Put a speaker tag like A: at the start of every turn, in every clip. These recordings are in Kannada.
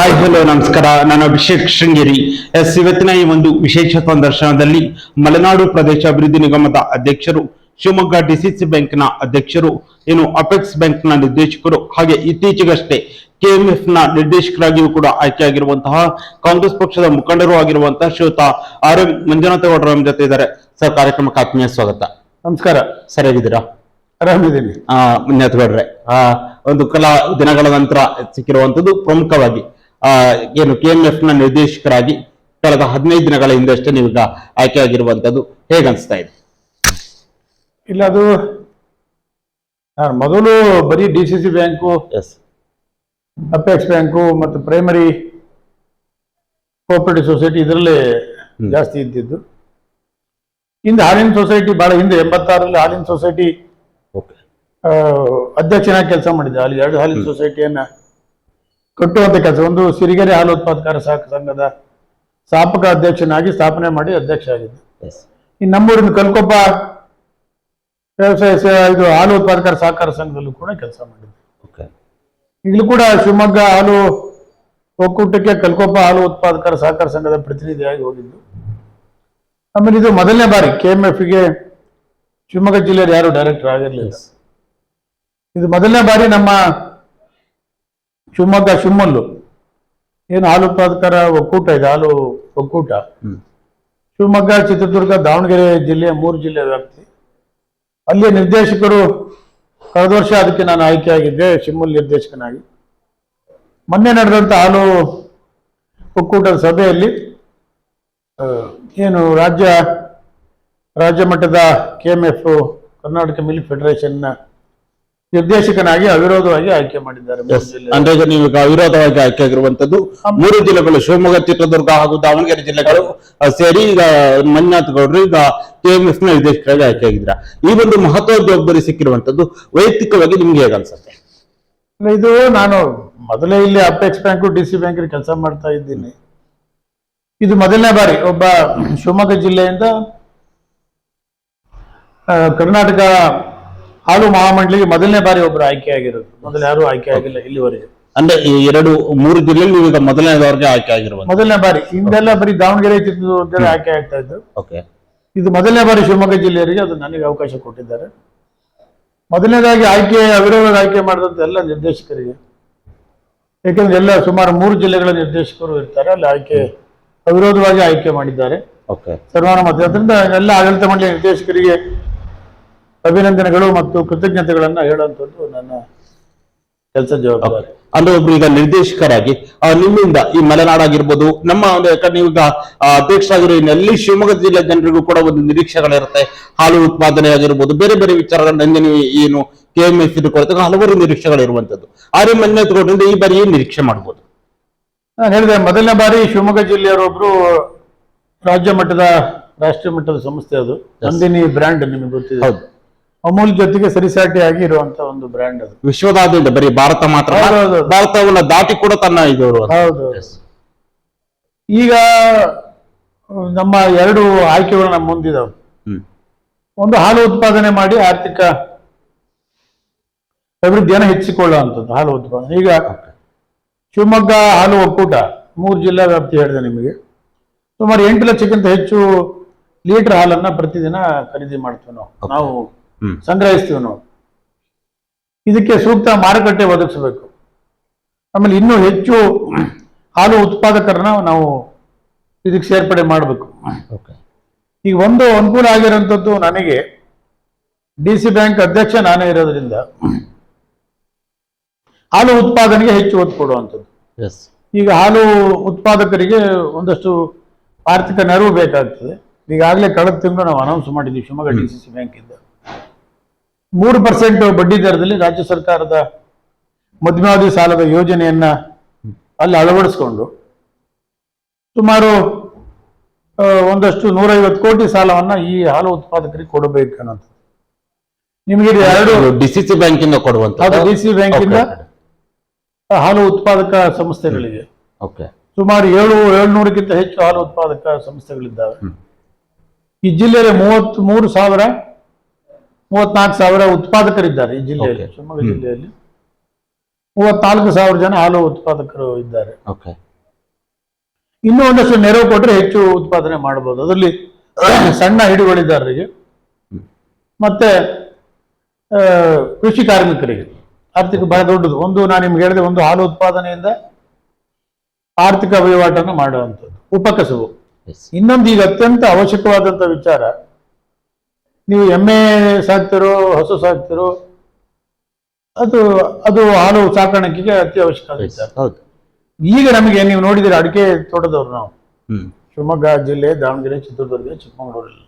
A: ಹಾಯ್ ಹಲೋ ನಮಸ್ಕಾರ. ನಾನು ಅಭಿಷೇಕ್ ಶೃಂಗೇರಿ. ಎಸ್ ಇವತ್ತಿನ ಈ ಒಂದು ವಿಶೇಷ ಸಂದರ್ಶನದಲ್ಲಿ ಮಲೆನಾಡು ಪ್ರದೇಶ ಅಭಿವೃದ್ಧಿ ನಿಗಮದ ಅಧ್ಯಕ್ಷರು ಶಿವಮೊಗ್ಗ ಡಿಸಿಸಿ ಬ್ಯಾಂಕ್ನ ಅಧ್ಯಕ್ಷರು ಏನು ಅಪೆಕ್ಸ್ ಬ್ಯಾಂಕ್ನ ನಿರ್ದೇಶಕರು ಹಾಗೆ ಇತ್ತೀಚೆಗಷ್ಟೇ ಕೆಎಂಎಫ್ನ ನಿರ್ದೇಶಕರಾಗಿಯೂ ಕೂಡ ಆಯ್ಕೆಯಾಗಿರುವಂತಹ ಕಾಂಗ್ರೆಸ್ ಪಕ್ಷದ ಮುಖಂಡರು ಆಗಿರುವಂತಹ ಶ್ರೀಯುತ ಆರ್ ಎಂ ಮಂಜುನಾಥ ಗೌಡ ನಮ್ಮ ಜೊತೆ ಇದ್ದಾರೆ. ಸರ್ ಕಾರ್ಯಕ್ರಮಕ್ಕೆ ಆತ್ಮೀಯ ಸ್ವಾಗತ.
B: ನಮಸ್ಕಾರ.
A: ಸರಿಯಾಗಿದ್ದೀರಾ?
B: ಆರಾಮಿದ್ದೀನಿ.
A: ಆ ಮಂಜುನಾಥ ಗೌಡ್ರೆ ಆ ಒಂದು ಕಲಾ ದಿನಗಳ ನಂತರ ಸಿಕ್ಕಿರುವಂತದ್ದು ಪ್ರಮುಖವಾಗಿ ಏನು ಕೆಎಂಎಫ್ನ ನಿರ್ದೇಶಕರಾಗಿ ಕಳೆದ ಹದಿನೈದು ದಿನಗಳ ಹಿಂದಷ್ಟೇ ನೀವೀಗ ಆಯ್ಕೆಯಾಗಿರುವಂತದ್ದು ಹೇಗನ್ಸ್ತಾ ಇದೆ?
B: ಇಲ್ಲ ಅದು ನಾನು ಮೊದಲು ಬರೀ D C C bank
A: S
B: apex bank ಮತ್ತು ಪ್ರೈಮರಿ ಕೋಆಪರೇಟಿವ್ ಸೊಸೈಟಿ ಇದರಲ್ಲೇ ಜಾಸ್ತಿ ಇದ್ದಿದ್ದು. ಹಿಂದೆ ಹಾಲಿನ ಸೊಸೈಟಿ ಬಹಳ ಹಿಂದೆ ಎಂಬತ್ತಾರರಲ್ಲಿ ಹಾಲಿನ ಸೊಸೈಟಿ ಅಧ್ಯಕ್ಷನಾಗಿ ಕೆಲಸ ಮಾಡಿದ್ದೆ. ಅಲ್ಲಿ ಎರಡು ಹಾಲಿನ ಸೊಸೈಟಿಯನ್ನ ಕಟ್ಟುವಂತ ಕೆಲಸ ಒಂದು ಸಿರಿಗೆರೆ ಹಾಲು ಉತ್ಪಾದಕರ ಸಹಕಾರ ಸಂಘದ ಸ್ಥಾಪಕ ಅಧ್ಯಕ್ಷನಾಗಿ ಸ್ಥಾಪನೆ ಮಾಡಿ ಅಧ್ಯಕ್ಷ ಆಗಿದ್ದೆ. ಈ ನಮ್ಮೂರಿನ ಕಲ್ಕೊಪ್ಪ ವ್ಯವಸಾಯ ಇದು ಹಾಲು ಉತ್ಪಾದಕರ ಸಹಕಾರ ಸಂಘದಲ್ಲೂ ಕೂಡ ಕೆಲಸ ಮಾಡಿದ್ದೆ.
A: ಓಕೆ
B: ಈಗಲೂ ಕೂಡ ಶಿವಮೊಗ್ಗ ಹಾಲು ಒಕ್ಕೂಟಕ್ಕೆ ಕಲ್ಕೊಪ್ಪ ಹಾಲು ಉತ್ಪಾದಕರ ಸಹಕಾರ ಸಂಘದ ಪ್ರತಿನಿಧಿಯಾಗಿ ಹೋಗಿದ್ದು. ಆಮೇಲೆ ಇದು ಮೊದಲನೇ ಬಾರಿ ಕೆ ಎಂ ಗೆ ಶಿವಮೊಗ್ಗ ಜಿಲ್ಲೆಯಲ್ಲಿ ಯಾರು ಡೈರೆಕ್ಟರ್ ಆಗಿರಲಿಲ್ಲ. ಇದು ಮೊದಲನೇ ಬಾರಿ ನಮ್ಮ ಶಿವಮೊಗ್ಗ ಶಿವಮಲ್ಲು ಏನು ಹಾಲು ಉತ್ಪಾದಕರ ಒಕ್ಕೂಟ ಇದೆ ಹಾಲು ಒಕ್ಕೂಟ. ಶಿವಮೊಗ್ಗ ಚಿತ್ರದುರ್ಗ ದಾವಣಗೆರೆ ಜಿಲ್ಲೆಯ ಮೂರು ಜಿಲ್ಲೆ ವ್ಯಾಪ್ತಿ. ಅಲ್ಲಿ ನಿರ್ದೇಶಕರು ಕಳೆದ ವರ್ಷ ಅದಕ್ಕೆ ನಾನು ಆಯ್ಕೆಯಾಗಿದ್ದೆ ಶಿವಮೊಗ್ಗ ನಿರ್ದೇಶಕನಾಗಿ. ಮೊನ್ನೆ ನಡೆದಂಥ ಹಾಲು ಒಕ್ಕೂಟದ ಸಭೆಯಲ್ಲಿ ಏನು ರಾಜ್ಯ ರಾಜ್ಯ ಮಟ್ಟದ K M F Karnataka milk ಫೆಡರೇಷನ್ನ ನಿರ್ದೇಶಕನಾಗಿ ಅವಿರೋಧವಾಗಿ ಆಯ್ಕೆ ಮಾಡಿದ್ದಾರೆ ಮೂರು ಜಿಲ್ಲೆ
A: ಅಂದ್ರೆ ಈಗ ಅವಿರೋಧವಾಗಿ ಆಯ್ಕೆ ಆಗಿರುವಂತದ್ದು ಮೂರು ಜಿಲ್ಲೆಗಳು ಶಿವಮೊಗ್ಗ ಚಿತ್ರದುರ್ಗ ಹಾಗೂ ದಾವಣಗೆರೆ ಜಿಲ್ಲೆಗಳು ಆ, ಸೇರಿ ಈಗ ಮಂಜುನಾಥ್ ಗೌಡ್ರು ಈಗ ಕೆಎಂಎಫ್ನ ನಿರ್ದೇಶಕರಾಗಿ ಆಯ್ಕೆಯಾಗಿದ್ರ ಈ ಒಂದು ಮಹತ್ವದ ಜವಾಬ್ದಾರಿ ಸಿಕ್ಕಿರುವಂತದ್ದು ವೈಯಕ್ತಿಕವಾಗಿ ನಿಮ್ಗೆ
B: ಇಲ್ಲ, ಇದು ನಾನು ಮೊದಲೇ ಇಲ್ಲಿ apex bank D C bank ಕೆಲಸ ಮಾಡ್ತಾ ಇದ್ದೀನಿ. ಇದು ಮೊದಲನೇ ಬಾರಿ ಒಬ್ಬ ಶಿವಮೊಗ್ಗ ಜಿಲ್ಲೆಯಿಂದ ಆ, ಕರ್ನಾಟಕ ಹಾಲು ಮಹಾಮಂಡಲಿಗೆ ಮೊದಲನೇ ಬಾರಿ ಒಬ್ರು ಆಯ್ಕೆ ಆಗಿರೋದು ಮೊದಲು ಯಾರು ಆಯ್ಕೆ ಆಗಿಲ್ಲ ಇಲ್ಲಿವರೆಗೆ.
A: ಅಂದ್ರೆ ಈ ಎರಡು ಮೂರು ಜಿಲ್ಲೆಯಲ್ಲಿ ಈಗ ಮೊದಲನೇದವರೆಗೆ ಆಯ್ಕೆ ಆಗಿರ್ಬೋದು
B: ಮೊದಲನೇ ಬಾರಿ ಹಿಂದೆಲ್ಲ ಬರೀ ದಾವಣಗೆರೆ ಚಿತ್ರದುರ್ಗ ಅಂತೇಳಿ ಆಯ್ಕೆ ಆಗ್ತಾ ಇದ್ದು.
A: ಓಕೆ
B: ಇದು ಮೊದಲನೇ ಬಾರಿ ಶಿವಮೊಗ್ಗ ಜಿಲ್ಲೆಯವರಿಗೆ ಅದು ನನಗೆ ಅವಕಾಶ ಕೊಟ್ಟಿದ್ದಾರೆ. ಮೊದಲನೇದಾಗಿ ಆಯ್ಕೆ ಅವಿರೋಧ ಆಯ್ಕೆ ಮಾಡಿದಂತೆ ಎಲ್ಲ ನಿರ್ದೇಶಕರಿಗೆ. ಯಾಕೆಂದ್ರೆ ಎಲ್ಲ ಸುಮಾರು ಮೂರು ಜಿಲ್ಲೆಗಳ ನಿರ್ದೇಶಕರು ಇರ್ತಾರೆ ಅಲ್ಲಿ ಆಯ್ಕೆ ಅವಿರೋಧವಾಗಿ ಆಯ್ಕೆ ಮಾಡಿದ್ದಾರೆ. ಸರ್ವಾನುಮತ ಅದರಿಂದ ಎಲ್ಲ ಆಡಳಿತ ಮಂಡಳಿ ನಿರ್ದೇಶಕರಿಗೆ ಅಭಿನಂದನೆಗಳು ಮತ್ತು ಕೃತಜ್ಞತೆಗಳನ್ನ ಹೇಳುವಂಥದ್ದು ನನ್ನ ಕೆಲಸ ಜವಾಬ್ದಾರಿ.
A: ಅಂದ್ರೆ ಒಬ್ರು ಈಗ ನಿರ್ದೇಶಕರಾಗಿ ಆ, ನಿಮ್ಮಿಂದ ಈ ಮಲೆನಾಡಾಗಿರ್ಬೋದು ನಮ್ಮ ಒಂದು ಯಾಕಂದ್ರೆ ನೀವೀಗ ಆ, ಅಧ್ಯಕ್ಷರಾಗಿರೋ ಇನ್ನೆಲ್ಲಿ ಶಿವಮೊಗ್ಗ ಜಿಲ್ಲೆ ಜನರಿಗೂ ಕೂಡ ಒಂದು ನಿರೀಕ್ಷೆಗಳಿರುತ್ತೆ. ಹಾಲು ಉತ್ಪಾದನೆ ಆಗಿರ್ಬೋದು ಬೇರೆ ಬೇರೆ ವಿಚಾರಗಳನ್ನ ನೀವು ಏನು ಕೆ ಎಂ ಎಫ್ ಇದು ಕೊರತೆ ಹಲವಾರು ನಿರೀಕ್ಷೆಗಳಿರುವಂತದ್ದು. ಮಂಜುನಾಥ್ ಗೌಡ್ರಿಂದ ಈ ಬಾರಿ ಏನ್ ನಿರೀಕ್ಷೆ ಮಾಡ್ಬೋದು?
B: ನಾನು ಹೇಳಿದೆ ಮೊದಲನೇ ಬಾರಿ ಶಿವಮೊಗ್ಗ ಜಿಲ್ಲೆಯವರೊಬ್ರು ರಾಜ್ಯ ಮಟ್ಟದ ರಾಷ್ಟ್ರೀಯ ಮಟ್ಟದ ಸಂಸ್ಥೆ ಅದು. ನಂದಿನಿ ಬ್ರ್ಯಾಂಡ್ ನಿಮಗೆ ಗೊತ್ತಿದೆ.
A: ಹೌದು.
B: ಅಮೂಲ್ ಜೊತೆಗೆ ಸರಿಸಾಟಿಯಾಗಿ ಇರುವಂತ ಒಂದು ಬ್ರ್ಯಾಂಡ್ ಅದು.
A: ವಿಶ್ವದಾದ್ಯಂತ ಬರೀ ಭಾರತ ಮಾತ್ರ. ಭಾರತವನ್ನ ದಾಟಿ ಕೂಡ ತನ್ನ ಇದು.
B: ಹೌದು ಈಗ ನಮ್ಮ ಎರಡು ಆಯ್ಕೆಗಳು ನಮ್ಮ ಮುಂದಿದಾವೆ. ಒಂದು ಹಾಲು ಉತ್ಪಾದನೆ ಮಾಡಿ ಆರ್ಥಿಕ ಅಭಿವೃದ್ಧಿಯನ್ನು ಹೆಚ್ಚಿಕೊಳ್ಳುವಂಥದ್ದು ಹಾಲು ಉತ್ಪಾದನೆ. ಈಗ ಶಿವಮೊಗ್ಗ ಹಾಲು ಒಕ್ಕೂಟ ಮೂರು ಜಿಲ್ಲಾ ವ್ಯಾಪ್ತಿ ಹೇಳಿದೆ ನಿಮಗೆ. ಸುಮಾರು ಎಂಟು ಲಕ್ಷಕ್ಕಿಂತ ಹೆಚ್ಚು ಲೀಟರ್ ಹಾಲನ್ನ ಪ್ರತಿದಿನ ಖರೀದಿ ಮಾಡ್ತೇವೆ ನಾವು. ನಾವು ಸಂಗ್ರಹಿಸ್ತೀವಿ ನಾವು. ಇದಕ್ಕೆ ಸೂಕ್ತ ಮಾರುಕಟ್ಟೆ ಒದಗಿಸಬೇಕು. ಆಮೇಲೆ ಇನ್ನೂ ಹೆಚ್ಚು ಹಾಲು ಉತ್ಪಾದಕರನ್ನ ನಾವು ಇದಕ್ಕೆ ಸೇರ್ಪಡೆ ಮಾಡಬೇಕು. ಈಗ ಒಂದು ಅನುಕೂಲ ಆಗಿರೋಂಥದ್ದು ನನಗೆ ಡಿ ಸಿ ಬ್ಯಾಂಕ್ ಅಧ್ಯಕ್ಷ ನಾನೇ ಇರೋದ್ರಿಂದ ಹಾಲು ಉತ್ಪಾದನೆಗೆ ಹೆಚ್ಚು ಒತ್ತು ಕೊಡುವಂಥದ್ದು. ಈಗ ಹಾಲು ಉತ್ಪಾದಕರಿಗೆ ಒಂದಷ್ಟು ಆರ್ಥಿಕ ನೆರವು ಬೇಕಾಗ್ತದೆ. ಈಗಾಗಲೇ ಕಳೆದ ತಿಂಗಳು ನಾವು ಅನೌನ್ಸ್ ಮಾಡಿದ್ದೀವಿ ಶಿವಮೊಗ್ಗ ಡಿ ಸಿ ಸಿ ಬ್ಯಾಂಕಿಂದ. ಮೂರು ಪರ್ಸೆಂಟ್ ಬಡ್ಡಿ ದರದಲ್ಲಿ ರಾಜ್ಯ ಸರ್ಕಾರದ ಮಧ್ಯಮಾವಧಿ ಸಾಲದ ಯೋಜನೆಯನ್ನ ಅಲ್ಲಿ ಅಳವಡಿಸಿಕೊಂಡು ಸುಮಾರು ಒಂದಷ್ಟು ನೂರೈವತ್ತು ಕೋಟಿ ಸಾಲವನ್ನ ಈ ಹಾಲು ಉತ್ಪಾದಕರಿಗೆ ಕೊಡಬೇಕು ಅನ್ನೋದು ನಿಮಗೆ ಎರಡು
A: ಡಿಸಿಸಿ ಸಿ ಸಿ
B: ಬ್ಯಾಂಕಿಂದ
A: ಕೊಡುವಂತ
B: ಡಿ ಸಿ ಬ್ಯಾಂಕಿಂದ ಹಾಲು ಉತ್ಪಾದಕ ಸಂಸ್ಥೆಗಳಿಗೆ.
A: ಓಕೆ
B: ಸುಮಾರು ಏಳು ಏಳ್ನೂರಕ್ಕಿಂತ ಹೆಚ್ಚು ಹಾಲು ಉತ್ಪಾದಕ ಸಂಸ್ಥೆಗಳಿದ್ದಾವೆ. ಈ ಜಿಲ್ಲೆಯಲ್ಲಿ ಮೂವತ್ತ್ ಮೂರು ಸಾವಿರ ಮೂವತ್ನಾಲ್ಕು ಸಾವಿರ ಉತ್ಪಾದಕರಿದ್ದಾರೆ ಈ ಜಿಲ್ಲೆಯಲ್ಲಿ. ಶಿವಮೊಗ್ಗ ಜಿಲ್ಲೆಯಲ್ಲಿ. ಮೂವತ್ನಾಲ್ಕು ಸಾವಿರ ಜನ ಹಾಲು ಉತ್ಪಾದಕರು ಇದ್ದಾರೆ.
A: ಓಕೆ
B: ಇನ್ನೂ ಒಂದಷ್ಟು ನೆರವು ಕೊಟ್ಟರೆ ಹೆಚ್ಚು ಉತ್ಪಾದನೆ ಮಾಡಬಹುದು ಅದರಲ್ಲಿ ಸಣ್ಣ ಹಿಡುವಳಿದಾರರಿಗೆ ಮತ್ತೆ ಕೃಷಿ ಕಾರ್ಮಿಕರಿಗೆ. ಆರ್ಥಿಕ ಬಹಳ ದೊಡ್ಡದು. ಒಂದು ನಾನು ನಿಮ್ಗೆ ಹೇಳಿದೆ ಒಂದು ಹಾಲು ಉತ್ಪಾದನೆಯಿಂದ ಆರ್ಥಿಕ ವಹಿವಾಟನ್ನು ಮಾಡುವಂಥದ್ದು. ಉಪಕಸಬು. ಇನ್ನೊಂದು ಈಗ ಅತ್ಯಂತ ಅವಶ್ಯಕವಾದಂಥ ವಿಚಾರ ನೀವು ಎಮ್ಮೆ ಸಾಕ್ತಿರೋ ಹಸು ಸಾಕ್ತಿರೋ ಅದು ಅದು ಹಾಲು ಸಾಕಾಣಿಕೆಗೆ ಅತ್ಯವಶ್ಯಕ ಅವಶ್ಯಕ
A: ಹೌದು.
B: ಈಗ ನಮಗೆ ನೀವು ನೋಡಿದಿರ ಅಡಿಕೆ ತೋಟದವ್ರು ನಾವು. ಶಿವಮೊಗ್ಗ ಜಿಲ್ಲೆ ದಾವಣಗೆರೆ ಚಿತ್ರದುರ್ಗ ಚಿಕ್ಕಮಗಳೂರಲ್ಲಿ.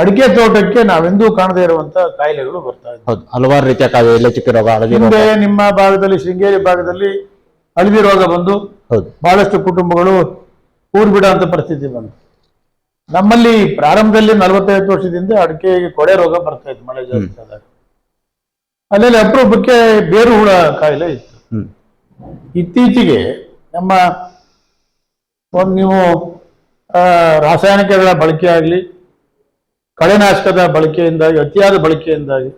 B: ಅಡಿಕೆ ತೋಟಕ್ಕೆ ನಾವೆಂದೂ ಕಾಣದೇ ಇರುವಂತ ಕಾಯಿಲೆಗಳು ಬರ್ತಾ ಇದೆ.
A: ಹೌದು ಹಲವಾರು ರೀತಿಯ ಕಾಯಿಲೆ ಎಲೆ ಚುಕ್ಕಿ ರೋಗ ಹಳದಿ ರೋಗ.
B: ಹಿಂದೆ ನಿಮ್ಮ ಭಾಗದಲ್ಲಿ ಶೃಂಗೇರಿ ಭಾಗದಲ್ಲಿ ಹಳದಿ ರೋಗ ಬಂದು
A: ಹೌದು.
B: ಬಹಳಷ್ಟು ಕುಟುಂಬಗಳು ಊರು ಬಿಡುವಂತ ಪರಿಸ್ಥಿತಿ ಬಂತು. ನಮ್ಮಲ್ಲಿ ಪ್ರಾರಂಭದಲ್ಲಿ ನಲವತ್ತೈದು ವರ್ಷದಿಂದ ಅಡಿಕೆಗೆ ಕೊಳೆ ರೋಗ ಬರ್ತಾ ಇತ್ತು ಮಳೆ ಜಾಸ್ತಿ ಆದಾಗ. ಅಲ್ಲಲ್ಲಿ ಅಪರೂಪಕ್ಕೆ ಬೇರು ಹುಳ ಕಾಯಿಲೆ ಇತ್ತು. ಇತ್ತೀಚೆಗೆ ನಮ್ಮ ಒಂದು ನೀವು ರಾಸಾಯನಿಕಗಳ ಬಳಕೆ ಆಗಲಿ ಕಳೆನಾಶಕದ ಬಳಕೆಯಿಂದಾಗಿ ಅತಿಯಾದ ಬಳಕೆಯಿಂದಾಗಿ